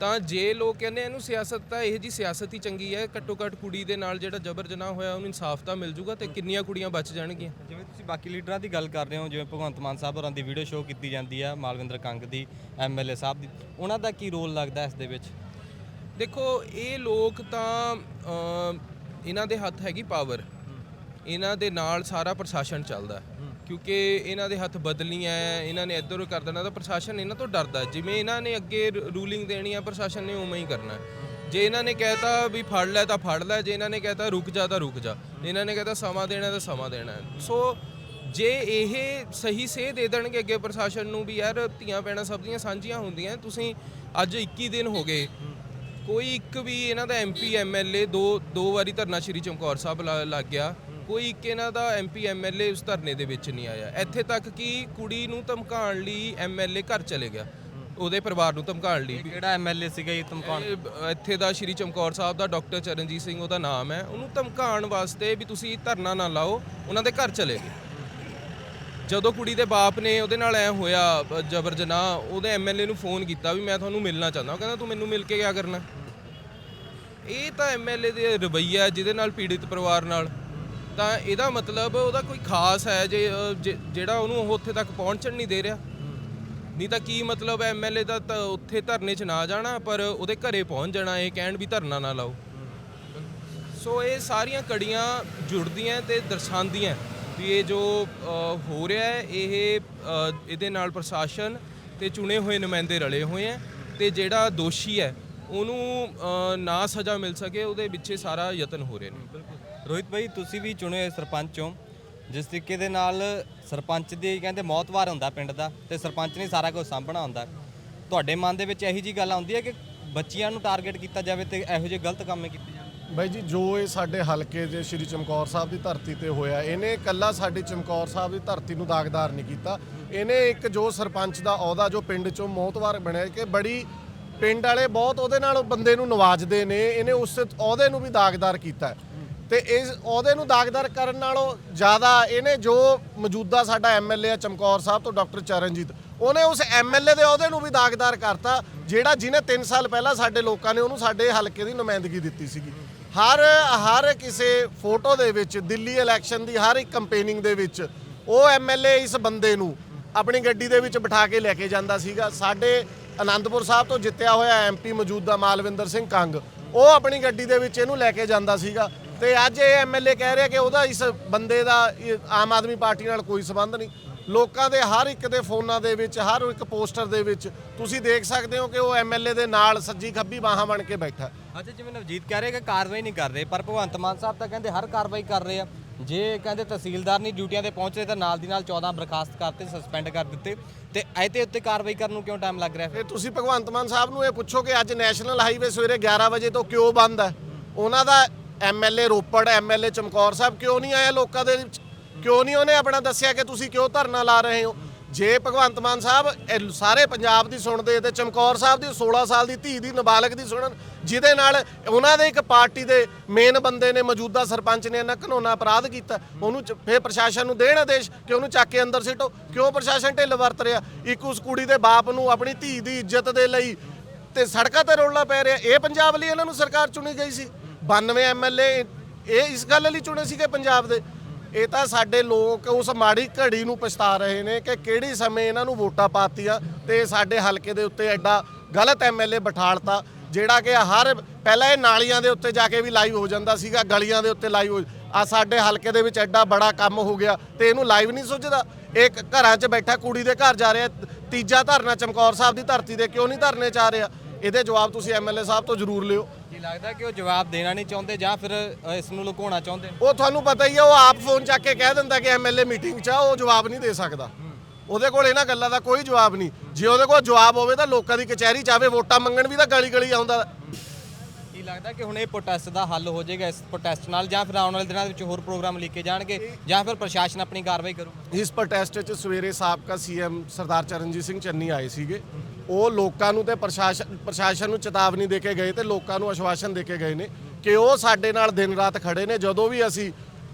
ਤਾਂ ਜੇ ਲੋਕ ਕਹਿੰਦੇ ਇਹਨੂੰ ਸਿਆਸਤ ਤਾਂ ਇਹ ਜੀ ਸਿਆਸਤ ਹੀ ਚੰਗੀ ਹੈ ਘੱਟੋ ਘੱਟ ਕੁੜੀ ਦੇ ਨਾਲ ਜਿਹੜਾ ਜਬਰ ਜਨਾਹ ਹੋਇਆ ਉਹਨੂੰ ਇਨਸਾਫ ਤਾਂ ਮਿਲ ਜੂਗਾ ਤੇ ਕਿੰਨੀਆਂ ਕੁੜੀਆਂ ਬਚ ਜਾਣਗੀਆਂ? ਜਿਵੇਂ ਤੁਸੀਂ ਬਾਕੀ ਲੀਡਰਾਂ ਦੀ ਗੱਲ ਕਰ ਰਹੇ ਹੋ ਜਿਵੇਂ ਭਗਵੰਤ ਮਾਨ ਸਾਹਿਬ ਹੋਰਾਂ ਦੀ ਵੀਡੀਓ ਸ਼ੋਅ ਕੀਤੀ ਜਾਂਦੀ ਆ ਮਾਲਵਿੰਦਰ ਕੰਗ ਦੀ ਐਮਐਲਏ ਸਾਹਿਬ ਦੀ ਉਹਨਾਂ ਦਾ ਕੀ ਰੋਲ ਲੱਗਦਾ ਇਸ ਦੇ ਵਿੱਚ? ਦੇਖੋ ਇਹ ਲੋਕ ਤਾਂ ਅਮ, ਇਹਨਾਂ ਦੇ ਹੱਥ ਹੈਗੀ ਪਾਵਰ ਇਹਨਾਂ ਦੇ ਨਾਲ ਸਾਰਾ ਪ੍ਰਸ਼ਾਸਨ ਚੱਲਦਾ। ਕਿਉਂਕਿ ਇਹਨਾਂ ਦੇ ਹੱਥ ਬਦਲੀਆਂ ਹੈ ਇਹਨਾਂ ਨੇ ਇੱਧਰ ਕਰ ਦੇਣਾ ਤਾਂ ਪ੍ਰਸ਼ਾਸਨ ਇਹਨਾਂ ਤੋਂ ਡਰਦਾ। ਜਿਵੇਂ ਇਹਨਾਂ ਨੇ ਅੱਗੇ ਰੂਲਿੰਗ ਦੇਣੀ ਹੈ ਪ੍ਰਸ਼ਾਸਨ ਨੇ ਉਵੇਂ ਹੀ ਕਰਨਾ। ਜੇ ਇਹਨਾਂ ਨੇ ਕਹਿਤਾ ਵੀ ਫੜ ਲੈ ਤਾਂ ਫੜ ਲੈ, ਜੇ ਇਹਨਾਂ ਨੇ ਕਹਿਤਾ ਰੁਕ ਜਾ ਤਾਂ ਰੁਕ ਜਾ। ਇਹਨਾਂ ਨੇ ਕਹਿਤਾ ਸਮਾਂ ਦੇਣਾ ਤਾਂ ਸਮਾਂ ਦੇਣਾ। ਸੋ ਜੇ ਇਹ ਸਹੀ ਸੇਧ ਦੇ ਦੇਣਗੇ ਅੱਗੇ ਪ੍ਰਸ਼ਾਸਨ ਨੂੰ ਵੀ, ਯਾਰ ਧੀਆਂ ਪੈਣਾ ਸਭ ਦੀਆਂ ਸਾਂਝੀਆਂ ਹੁੰਦੀਆਂ, ਤੁਸੀਂ ਅੱਜ 21 ਦਿਨ ਹੋ ਗਏ। ਕੋਈ ਇੱਕ ਵੀ ਇਹਨਾਂ ਦਾ ਐਮਪੀ ਐਮਐਲਏ ਦੋ ਦੋ ਵਾਰੀ ਧਰਨਾ ਸ਼੍ਰੀ ਚਮਕੌਰ ਸਾਹਿਬ ਲਾ- ਲੱਗ ਗਿਆ। ਕੋਈ ਇੱਕ ਇਹਨਾਂ ਦਾ ਐਮਪੀ ਐਮਐਲਏ ਉਸ ਧਰਨੇ ਦੇ ਵਿੱਚ ਨਹੀਂ ਆਇਆ। ਇੱਥੇ ਤੱਕ ਕਿ ਕੁੜੀ ਨੂੰ ਧਮਕਾਉਣ ਲਈ ਐਮਐਲਏ ਘਰ ਚਲੇ ਗਿਆ। ਉਹਦੇ ਪਰਿਵਾਰ ਨੂੰ ਧਮਕਾਉਣ ਲਈ। ਕਿਹੜਾ ਐਮਐਲਏ ਸੀਗਾ ਇਹ ਧਮਕਾਉਣ ਇੱਥੇ ਦਾ ਸ਼੍ਰੀ ਚਮਕੌਰ ਸਾਹਿਬ ਦਾ ਡਾਕਟਰ ਚਰਨਜੀਤ ਸਿੰਘ ਉਹਦਾ ਨਾਮ ਹੈ। ਉਹਨੂੰ ਧਮਕਾਉਣ ਵਾਸਤੇ ਵੀ ਤੁਸੀਂ ਧਰਨਾ ਨਾ ਲਾਓ ਉਹਨਾਂ ਦੇ ਘਰ ਚਲੇ ਗਏ। ਜਦੋਂ ਕੁੜੀ ਦੇ ਬਾਪ ਨੇ ਉਹਦੇ ਨਾਲ ਐ ਹੋਇਆ ਜਬਰ ਜਨਾਹ ਉਹਦੇ ਐਮਐਲਏ ਨੂੰ ਫੋਨ ਕੀਤਾ ਵੀ ਮੈਂ ਤੁਹਾਨੂੰ ਮਿਲਣਾ ਚਾਹੁੰਦਾ। ਉਹ ਕਹਿੰਦਾ ਤੂੰ ਮੈਨੂੰ ਮਿਲ ਕੇ ਕੀ ਕਰਨਾ? ਇਹ ਤਾਂ ਐਮਐਲਏ ਦੇ ਰਵੱਈਆ ਜਿਹਦੇ ਨਾਲ ਪੀੜਿਤ ਪਰਿਵਾਰ ਨਾਲ। ਤਾਂ ਇਹਦਾ ਮਤਲਬ ਉਹਦਾ ਕੋਈ ਖਾਸ ਹੈ ਜੇ ਜੇ- ਜਿਹੜਾ ਉਹਨੂੰ ਉਹ ਉੱਥੇ ਤੱਕ ਪਹੁੰਚਣ ਨਹੀਂ ਦੇ ਰਿਹਾ। ਨਹੀਂ ਤਾਂ ਕੀ ਮਤਲਬ ਐਮਐਲਏ ਦਾ ਤਾਂ ਉੱਥੇ ਧਰਨੇ 'ਚ ਨਾ ਜਾਣਾ ਪਰ ਉਹਦੇ ਘਰੇ ਪਹੁੰਚ ਜਾਣਾ ਇਹ ਕਹਿਣ ਵੀ ਧਰਨਾ ਨਾ ਲਾਓ। ਸੋ ਇਹ ਸਾਰੀਆਂ ਕੜੀਆਂ ਜੁੜਦੀਆਂ ਤੇ ਦਰਸਾਉਂਦੀਆਂ ਵੀ ਇਹ ਜੋ ਅ, ਹੋ ਰਿਹਾ ਹੈ ਇਹ ਅ, ਇਹਦੇ ਨਾਲ ਪ੍ਰਸ਼ਾਸਨ ਤੇ ਚੁਣੇ ਹੋਏ ਨੁਮਾਇੰਦੇ ਰਲੇ ਹੋਏ ਹੈ ਤੇ ਜਿਹੜਾ ਦੋਸ਼ੀ ਹੈ ਉਹਨੂੰ ਅ, ਨਾ ਸਜ਼ਾ ਮਿਲ ਸਕੇ ਉਹਦੇ ਪਿੱਛੇ ਸਾਰਾ ਯਤਨ ਹੋ ਰਹੇ ਨੇ। ਰੋਹਿਤ ਭਾਈ ਤੁਸੀਂ ਵੀ ਚੁਣੇ ਹੋਏ ਸਰਪੰਚ ਹੋ। ਜਿਸ ਤਰੀਕੇ ਦੇ ਨਾਲ ਸਰਪੰਚ ਦੀ ਕਹਿੰਦੇ ਮੌਤਵਾਰ ਹੁੰਦਾ ਪਿੰਡ ਦਾ ਤੇ ਸਰਪੰਚ ਨੇ ਸਾਰਾ ਕੁਝ ਸਾਂਭਣਾ ਹੁੰਦਾ। ਤੁਹਾਡੇ ਮਨ ਦੇ ਵਿੱਚ ਇਹੀ ਜੀ ਗੱਲ ਆਉਂਦੀ ਹੈ ਕਿ ਬੱਚਿਆਂ ਨੂੰ ਟਾਰਗੇਟ ਕੀਤਾ ਜਾਵੇ ਤੇ ਇਹੋ ਜਿਹੇ ਗਲਤ ਕੰਮ ਕੀਤੇ ਜਾਣ? ਬਾਈ ਜੀ, ਜੋ ਇਹ ਸਾਡੇ ਹਲਕੇ ਦੇ ਸ਼੍ਰੀ ਚਮਕੌਰ ਸਾਹਿਬ ਦੀ ਧਰਤੀ ਤੇ ਹੋਇਆ, ਇਹਨੇ ਇਕੱਲਾ ਸਾਡੀ ਚਮਕੌਰ ਸਾਹਿਬ ਦੀ ਧਰਤੀ ਨੂੰ ਦਾਗਦਾਰ ਨਹੀਂ ਕੀਤਾ। ਇਹਨੇ ਇੱਕ ਜੋ ਸਰਪੰਚ ਦਾ ਅਹੁਦਾ, ਜੋ ਪਿੰਡ ਚੋਂ ਮੌਤਵਾਰ ਬਣਿਆ, ਕਿ ਬੜੀ ਪਿੰਡ ਵਾਲੇ ਬਹੁਤ ਉਹਦੇ ਨਾਲ ਬੰਦੇ ਨੂੰ ਨਵਾਜਦੇ ਨੇ, ਇਹਨੇ ਉਸ ਅਹੁਦੇ ਨੂੰ ਵੀ ਦਾਗਦਾਰ ਕੀਤਾ। ਤੇ ਇਸ ਅਹੁਦੇ ਨੂੰ ਦਾਗਦਾਰ ਕਰਨ ਨਾਲੋਂ ਜ਼ਿਆਦਾ ਇਹਨੇ ਜੋ ਮੌਜੂਦਾ ਸਾਡਾ ਐਮਐਲਏ ਆ ਚਮਕੌਰ ਸਾਹਿਬ ਤੋਂ ਡਾਕਟਰ ਚਰਨਜੀਤ, ਉਹਨੇ ਉਸ ਐਮਐਲਏ ਦੇ ਅਹੁਦੇ ਨੂੰ ਵੀ ਦਾਗਦਾਰ ਕਰਤਾ, ਜਿਹੜਾ ਜਿਹਨੇ 3 ਸਾਲ ਪਹਿਲਾਂ ਸਾਡੇ ਲੋਕਾਂ ਨੇ ਉਹਨੂੰ ਸਾਡੇ ਹਲਕੇ ਦੀ ਨੁਮਾਇੰਦਗੀ ਦਿੱਤੀ ਸੀਗੀ। ਹਰ ਹਰ ਕਿਸੇ ਫੋਟੋ ਦੇ ਵਿੱਚ, ਦਿੱਲੀ ਇਲੈਕਸ਼ਨ ਦੀ ਹਰ ਇੱਕ ਕੰਪੇਨਿੰਗ ਦੇ ਵਿੱਚ ਉਹ ਐਮਐਲਏ ਇਸ ਬੰਦੇ ਨੂੰ ਆਪਣੀ ਗੱਡੀ ਦੇ ਵਿੱਚ ਬਿਠਾ ਕੇ ਲੈ ਕੇ ਜਾਂਦਾ ਸੀਗਾ। ਸਾਡੇ ਅਨੰਦਪੁਰ ਸਾਹਿਬ ਤੋਂ ਜਿੱਤਿਆ ਹੋਇਆ ਐਮਪੀ ਮੌਜੂਦਾ ਮਾਲਵਿੰਦਰ ਸਿੰਘ ਕੰਗ, ਉਹ ਆਪਣੀ ਗੱਡੀ ਦੇ ਵਿੱਚ ਇਹਨੂੰ ਲੈ ਕੇ ਜਾਂਦਾ ਸੀਗਾ। ਤੇ ਅੱਜ ਇਹ ਐਮਐਲਏ ਕਹਿ ਰਿਹਾ ਕਿ ਉਹਦਾ ਇਸ ਬੰਦੇ ਦਾ ਆਮ ਆਦਮੀ ਪਾਰਟੀ ਨਾਲ ਕੋਈ ਸੰਬੰਧ ਨਹੀਂ। ਲੋਕਾਂ ਦੇ ਹਰ ਇੱਕ ਦੇ ਫੋਨਾਂ ਦੇ ਵਿੱਚ ਹਰ ਇੱਕ ਪੋਸਟਰ ਦੇ ਵਿੱਚ ਤੁਸੀਂ ਦੇਖ ਸਕਦੇ ਹੋ ਕਿ ਉਹ ਐਮਐਲਏ ਦੇ ਨਾਲ ਸੱਜੀ ਖੱਬੀ ਬਾਹਾਂ ਬਣ ਕੇ ਬੈਠਾ। ਅੱਛਾ ਜਿਵੇਂ ਨਵਜੀਤ ਕਹਿ ਰਿਹਾ ਕਿ ਕਾਰਵਾਈ ਨਹੀਂ ਕਰ ਰਹੇ ਪਰ ਭਗਵੰਤ ਮਾਨ ਸਾਹਿਬ ਤਾਂ ਕਹਿੰਦੇ ਹਰ ਕਾਰਵਾਈ ਕਰ ਰਹੇ ਆ। ਜੇ ਕਹਿੰਦੇ ਤਹਿਸੀਲਦਾਰ ਨਹੀਂ ਡਿਊਟੀਆਂ ਤੇ ਪਹੁੰਚ ਰਹੇ ਤਾਂ ਨਾਲ ਦੀ ਨਾਲ 14 ਬਰਖਾਸਤ ਕਰਤੇ ਸਸਪੈਂਡ ਕਰ ਦਿੱਤੇ। ਤੇ ਇਹਦੇ ਉੱਤੇ ਕਾਰਵਾਈ ਕਰਨ ਨੂੰ ਕਿਉਂ ਟਾਈਮ ਲੱਗ ਰਿਹਾ ਫਿਰ? ਤੁਸੀਂ ਭਗਵੰਤ ਮਾਨ ਸਾਹਿਬ ਨੂੰ ਇਹ ਪੁੱਛੋ ਕਿ ਅੱਜ ਨੈਸ਼ਨਲ ਹਾਈਵੇ ਸਵੇਰੇ 11 ਵਜੇ ਤੋਂ ਕਿਉਂ ਬੰਦ ਹੈ? ਉਹਨਾਂ ਦਾ ਐਮਐਲਏ ਰੋਪੜ ਐਮਐਲਏ ਚਮਕੌਰ ਸਾਹਿਬ, ਕਿਉਂ ਨਹੀਂ ਆਇਆ ਲੋਕਾਂ ਦੇ ਵਿੱਚ? ਕਿਉਂ ਨਹੀਂ ਉਹਨੇ ਆਪਣਾ ਦੱਸਿਆ ਕਿ ਤੁਸੀਂ ਕਿਉਂ ਧਰਨਾ ਲਾ ਰਹੇ ਹੋ? ਜੇ ਭਗਵੰਤ ਮਾਨ ਸਾਹਿਬ ਇਹ ਸਾਰੇ ਪੰਜਾਬ ਦੀ ਸੁਣਦੇ ਤੇ ਚਮਕੌਰ ਸਾਹਿਬ ਦੀ 16 ਸਾਲ ਦੀ ਧੀ ਦੀ ਨਾਬਾਲਗ ਦੀ ਸੁਣਨ, ਜਿਹਦੇ ਨਾਲ ਉਹਨਾਂ ਦੇ ਇੱਕ ਪਾਰਟੀ ਦੇ ਮੇਨ ਬੰਦੇ ਨੇ ਮੌਜੂਦਾ ਸਰਪੰਚ ਨੇ ਇਹਨਾਂ ਘਨੋਨਾ ਅਪਰਾਧ ਕੀਤਾ, ਉਹਨੂੰ ਚ- ਫਿਰ ਪ੍ਰਸ਼ਾਸਨ ਨੂੰ ਦੇਣ ਆਦੇਸ਼ ਕਿ ਉਹਨੂੰ ਚੱਕ ਕੇ ਅੰਦਰ ਸਿੱਟੋ। ਕਿਉਂ ਪ੍ਰਸ਼ਾਸਨ ਢਿੱਲ ਵਰਤ ਰਿਹਾ? ਇੱਕ ਉਸ ਕੁੜੀ ਦੇ ਬਾਪ ਨੂੰ ਆਪਣੀ ਧੀ ਦੀ ਇੱਜ਼ਤ ਦੇ ਲਈ ਤੇ ਸੜਕਾਂ ਤੇ ਰੋਲਣਾ ਪੈ ਰਿਹਾ। ਇਹ ਪੰਜਾਬ ਲਈ ਇਹਨਾਂ ਨੂੰ ਸਰਕਾਰ ਚੁਣੀ ਗਈ ਸੀ। 92 ਐਮਐਲਏ ਇਹ ਇਸ ਗੱਲ ਲਈ ਚੁਣੇ ਸੀਗੇ ਪੰਜਾਬ ਦੇ। ਇਹ ਤਾਂ ਸਾਡੇ ਲੋਕ ਉਸ ਮਾੜੀ ਘੜੀ ਨੂੰ ਪਛਤਾ ਰਹੇ ਨੇ ਕਿ ਕਿਹੜੀ ਸਮੇਂ ਇਹਨਾਂ ਨੂੰ ਵੋਟਾਂ ਪਾਤੀਆਂ ਤੇ ਸਾਡੇ ਹਲਕੇ ਦੇ ਉੱਤੇ ਐਡਾ ਗਲਤ ਐਮਐਲਏ ਬਿਠਾਲਤਾ, ਜਿਹੜਾ ਕਿ ਹਰ ਪਹਿਲਾਂ ਇਹ ਨਾਲੀਆਂ ਦੇ ਉੱਤੇ ਜਾ ਕੇ ਵੀ ਲਾਈਵ ਹੋ ਜਾਂਦਾ ਸੀਗਾ, ਗਲੀਆਂ ਦੇ ਉੱਤੇ ਲਾਈਵ ਹੋ ਆ ਸਾਡੇ ਹਲਕੇ ਦੇ ਵਿੱਚ ਐਡਾ ਬੜਾ ਕੰਮ ਹੋ ਗਿਆ ਤੇ ਇਹਨੂੰ ਲਾਈਵ ਨਹੀਂ ਸੁੱਝਦਾ। ਇੱਕ ਘਰਾਂ 'ਚ ਬੈਠਾ ਕੁੜੀ ਦੇ ਘਰ ਜਾ ਰਿਹਾ, ਤੀਜਾ ਧਰਨਾ ਚਮਕੌਰ ਸਾਹਿਬ ਦੀ ਧਰਤੀ ਦੇ ਕਿਉਂ ਨਹੀਂ ਧਰਨੇ ਚ ਆ ਰਿਹਾ? ਇਹਦੇ ਜਵਾਬ ਤੁਸੀਂ ਐਮਐਲਏ ਸਾਹਿਬ ਤੋਂ ਜ਼ਰੂਰ ਲਿਓ। ਕੀ ਲੱਗਦਾ ਕਿ ਉਹ ਜਵਾਬ ਦੇਣਾ ਨਹੀਂ ਚਾਹੁੰਦੇ ਜਾਂ ਫਿਰ ਇਸ ਨੂੰ ਲੁਕਾਉਣਾ ਚਾਹੁੰਦੇ? ਉਹ ਤੁਹਾਨੂੰ ਪਤਾ ਹੀ ਹੈ ਉਹ ਆਪ ਫੋਨ ਚੱਕ ਕੇ ਕਹਿ ਦਿੰਦਾ ਕਿ ਐਮਐਲਏ ਮੀਟਿੰਗ 'ਚ ਆ ਉਹ ਜਵਾਬ ਨਹੀਂ ਦੇ ਸਕਦਾ। ਉਹਦੇ ਕੋਲ ਇਹਨਾਂ ਗੱਲਾਂ ਦਾ ਕੋਈ ਜਵਾਬ ਨਹੀਂ। ਜੇ ਉਹਦੇ ਕੋਲ ਜਵਾਬ ਹੋਵੇ ਤਾਂ ਲੋਕਾਂ ਦੀ ਕਚਹਿਰੀ 'ਚ ਆਵੇ ਵੋਟਾਂ ਮੰਗਣ ਵੀ ਤਾਂ ਗਲੀ ਗਲੀ ਆਉਂਦਾ। ਕੀ ਲੱਗਦਾ ਕਿ ਹੁਣ ਇਹ ਪ੍ਰੋਟੈਸਟ ਦਾ ਹੱਲ ਹੋ ਜਾਏਗਾ ਇਸ ਪ੍ਰੋਟੈਸਟ ਨਾਲ ਜਾਂ ਫਿਰ ਆਉਣ ਵਾਲੇ ਦਿਨਾਂ ਦੇ ਵਿੱਚ ਹੋਰ ਪ੍ਰੋਗਰਾਮ ਲਿਖੇ ਜਾਣਗੇ ਜਾਂ ਫਿਰ ਪ੍ਰਸ਼ਾਸਨ ਆਪਣੀ ਕਾਰਵਾਈ ਕਰੂਗਾ? ਇਸ ਪ੍ਰੋਟੈਸਟ 'ਚ ਸਵੇਰੇ ਸਾਬਕਾ ਸੀਐਮ ਸਰਦਾਰ ਚਰਨਜੀਤ ਸਿੰਘ ਚੰਨੀ ਆਏ ਸੀਗੇ। ਉਹ ਲੋਕਾਂ ਨੂੰ ਤੇ ਪ੍ਰਸ਼ਾਸਨ ਪ੍ਰਸ਼ਾਸਨ ਨੂੰ ਚੇਤਾਵਨੀ ਦੇ ਕੇ ਗਏ ਤੇ ਲੋਕਾਂ ਨੂੰ ਆਸ਼ਵਾਸਨ ਦੇ ਕੇ ਗਏ ਨੇ ਕਿ ਉਹ ਸਾਡੇ ਨਾਲ ਦਿਨ ਰਾਤ ਖੜੇ ਨੇ। ਜਦੋਂ ਵੀ ਅਸੀਂ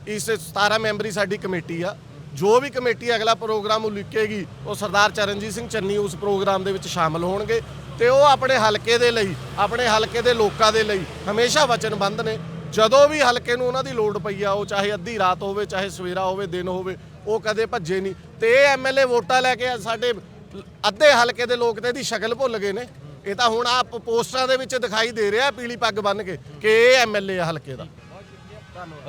ਇਸ 17 ਮੈਂਬਰੀ ਸਾਡੀ ਕਮੇਟੀ ਆ, ਜੋ ਵੀ ਕਮੇਟੀ ਅਗਲਾ ਪ੍ਰੋਗਰਾਮ ਉਲੀਕੇਗੀ, ਉਹ ਸਰਦਾਰ ਚਰਨਜੀਤ ਸਿੰਘ ਚੰਨੀ ਉਸ ਪ੍ਰੋਗਰਾਮ ਦੇ ਵਿੱਚ ਸ਼ਾਮਲ ਹੋਣਗੇ ਤੇ ਉਹ ਆਪਣੇ ਹਲਕੇ ਦੇ ਲਈ, ਆਪਣੇ ਹਲਕੇ ਦੇ ਲੋਕਾਂ ਦੇ ਲਈ ਹਮੇਸ਼ਾ ਵਚਨਬੰਧ ਨੇ। ਜਦੋਂ ਵੀ ਹਲਕੇ ਨੂੰ ਉਹਨਾਂ ਦੀ ਲੋੜ ਪਈ ਆ, ਉਹ ਚਾਹੇ ਅੱਧੀ ਰਾਤ ਹੋਵੇ, ਚਾਹੇ ਸਵੇਰਾ ਹੋਵੇ, ਦਿਨ ਹੋਵੇ, ਉਹ ਕਦੇ ਭੱਜੇ ਨਹੀਂ। ਤੇ ਇਹ ਐਮਐਲਏ ਵੋਟਾਂ ਲੈ ਕੇ ਸਾਡੇ ਅੱਧੇ ਹਲਕੇ ਦੇ ਲੋਕ ਤੇ ਇਹਦੀ ਸ਼ਕਲ ਭੁੱਲ ਗਏ ਨੇ। ਇਹ ਤਾਂ ਹੁਣ ਆ ਪੋਸਟਰਾਂ ਦੇ ਵਿੱਚ ਦਿਖਾਈ ਦੇ ਰਿਹਾ ਪੀਲੀ ਪੱਗ ਬੰਨ ਕੇ ਕਿ ਇਹ ਐਮਐਲਏ ਆ ਹਲਕੇ ਦਾ।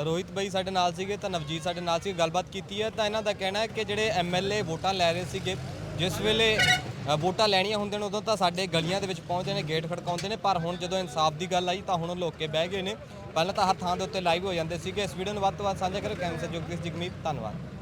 ਰੋਹਿਤ ਬਾਈ ਸਾਡੇ ਨਾਲ ਸੀਗੇ ਤਾਂ ਨਵਜੀਤ ਸਾਡੇ ਨਾਲ ਸੀ ਗੱਲਬਾਤ ਕੀਤੀ ਹੈ ਤਾਂ ਇਹਨਾਂ ਦਾ ਕਹਿਣਾ ਹੈ ਕਿ ਜਿਹੜੇ ਐਮਐਲਏ ਵੋਟਾਂ ਲੈ ਰਹੇ ਸੀਗੇ, ਜਿਸ ਵੇਲੇ ਵੋਟਾਂ ਲੈਣੀਆਂ ਹੁੰਦੀਆਂ ਨੇ ਉਦੋਂ ਤਾਂ ਸਾਡੇ ਗਲੀਆਂ ਦੇ ਵਿੱਚ ਪਹੁੰਚਦੇ ਨੇ, ਗੇਟ ਖੜਕਾਉਂਦੇ ਨੇ, ਪਰ ਹੁਣ ਜਦੋਂ ਇਨਸਾਫ ਦੀ ਗੱਲ ਆਈ ਤਾਂ ਹੁਣ ਲੋਕ ਕੇ ਬਹਿ ਗਏ ਨੇ। ਪਹਿਲਾਂ ਤਾਂ ਹਰ ਥਾਂ ਦੇ ਉੱਤੇ ਲਾਈਵ ਹੋ ਜਾਂਦੇ ਸੀਗੇ। ਇਸ ਵੀਡੀਓ ਨੂੰ ਵੱਧ ਤੋਂ ਵੱਧ ਸਾਂਝਾ ਕਰੋ। ਕੈਮਰਾ ਜੋਗਦੀਸ਼ ਜਗਮੀਤ, ਧੰਨਵਾਦ।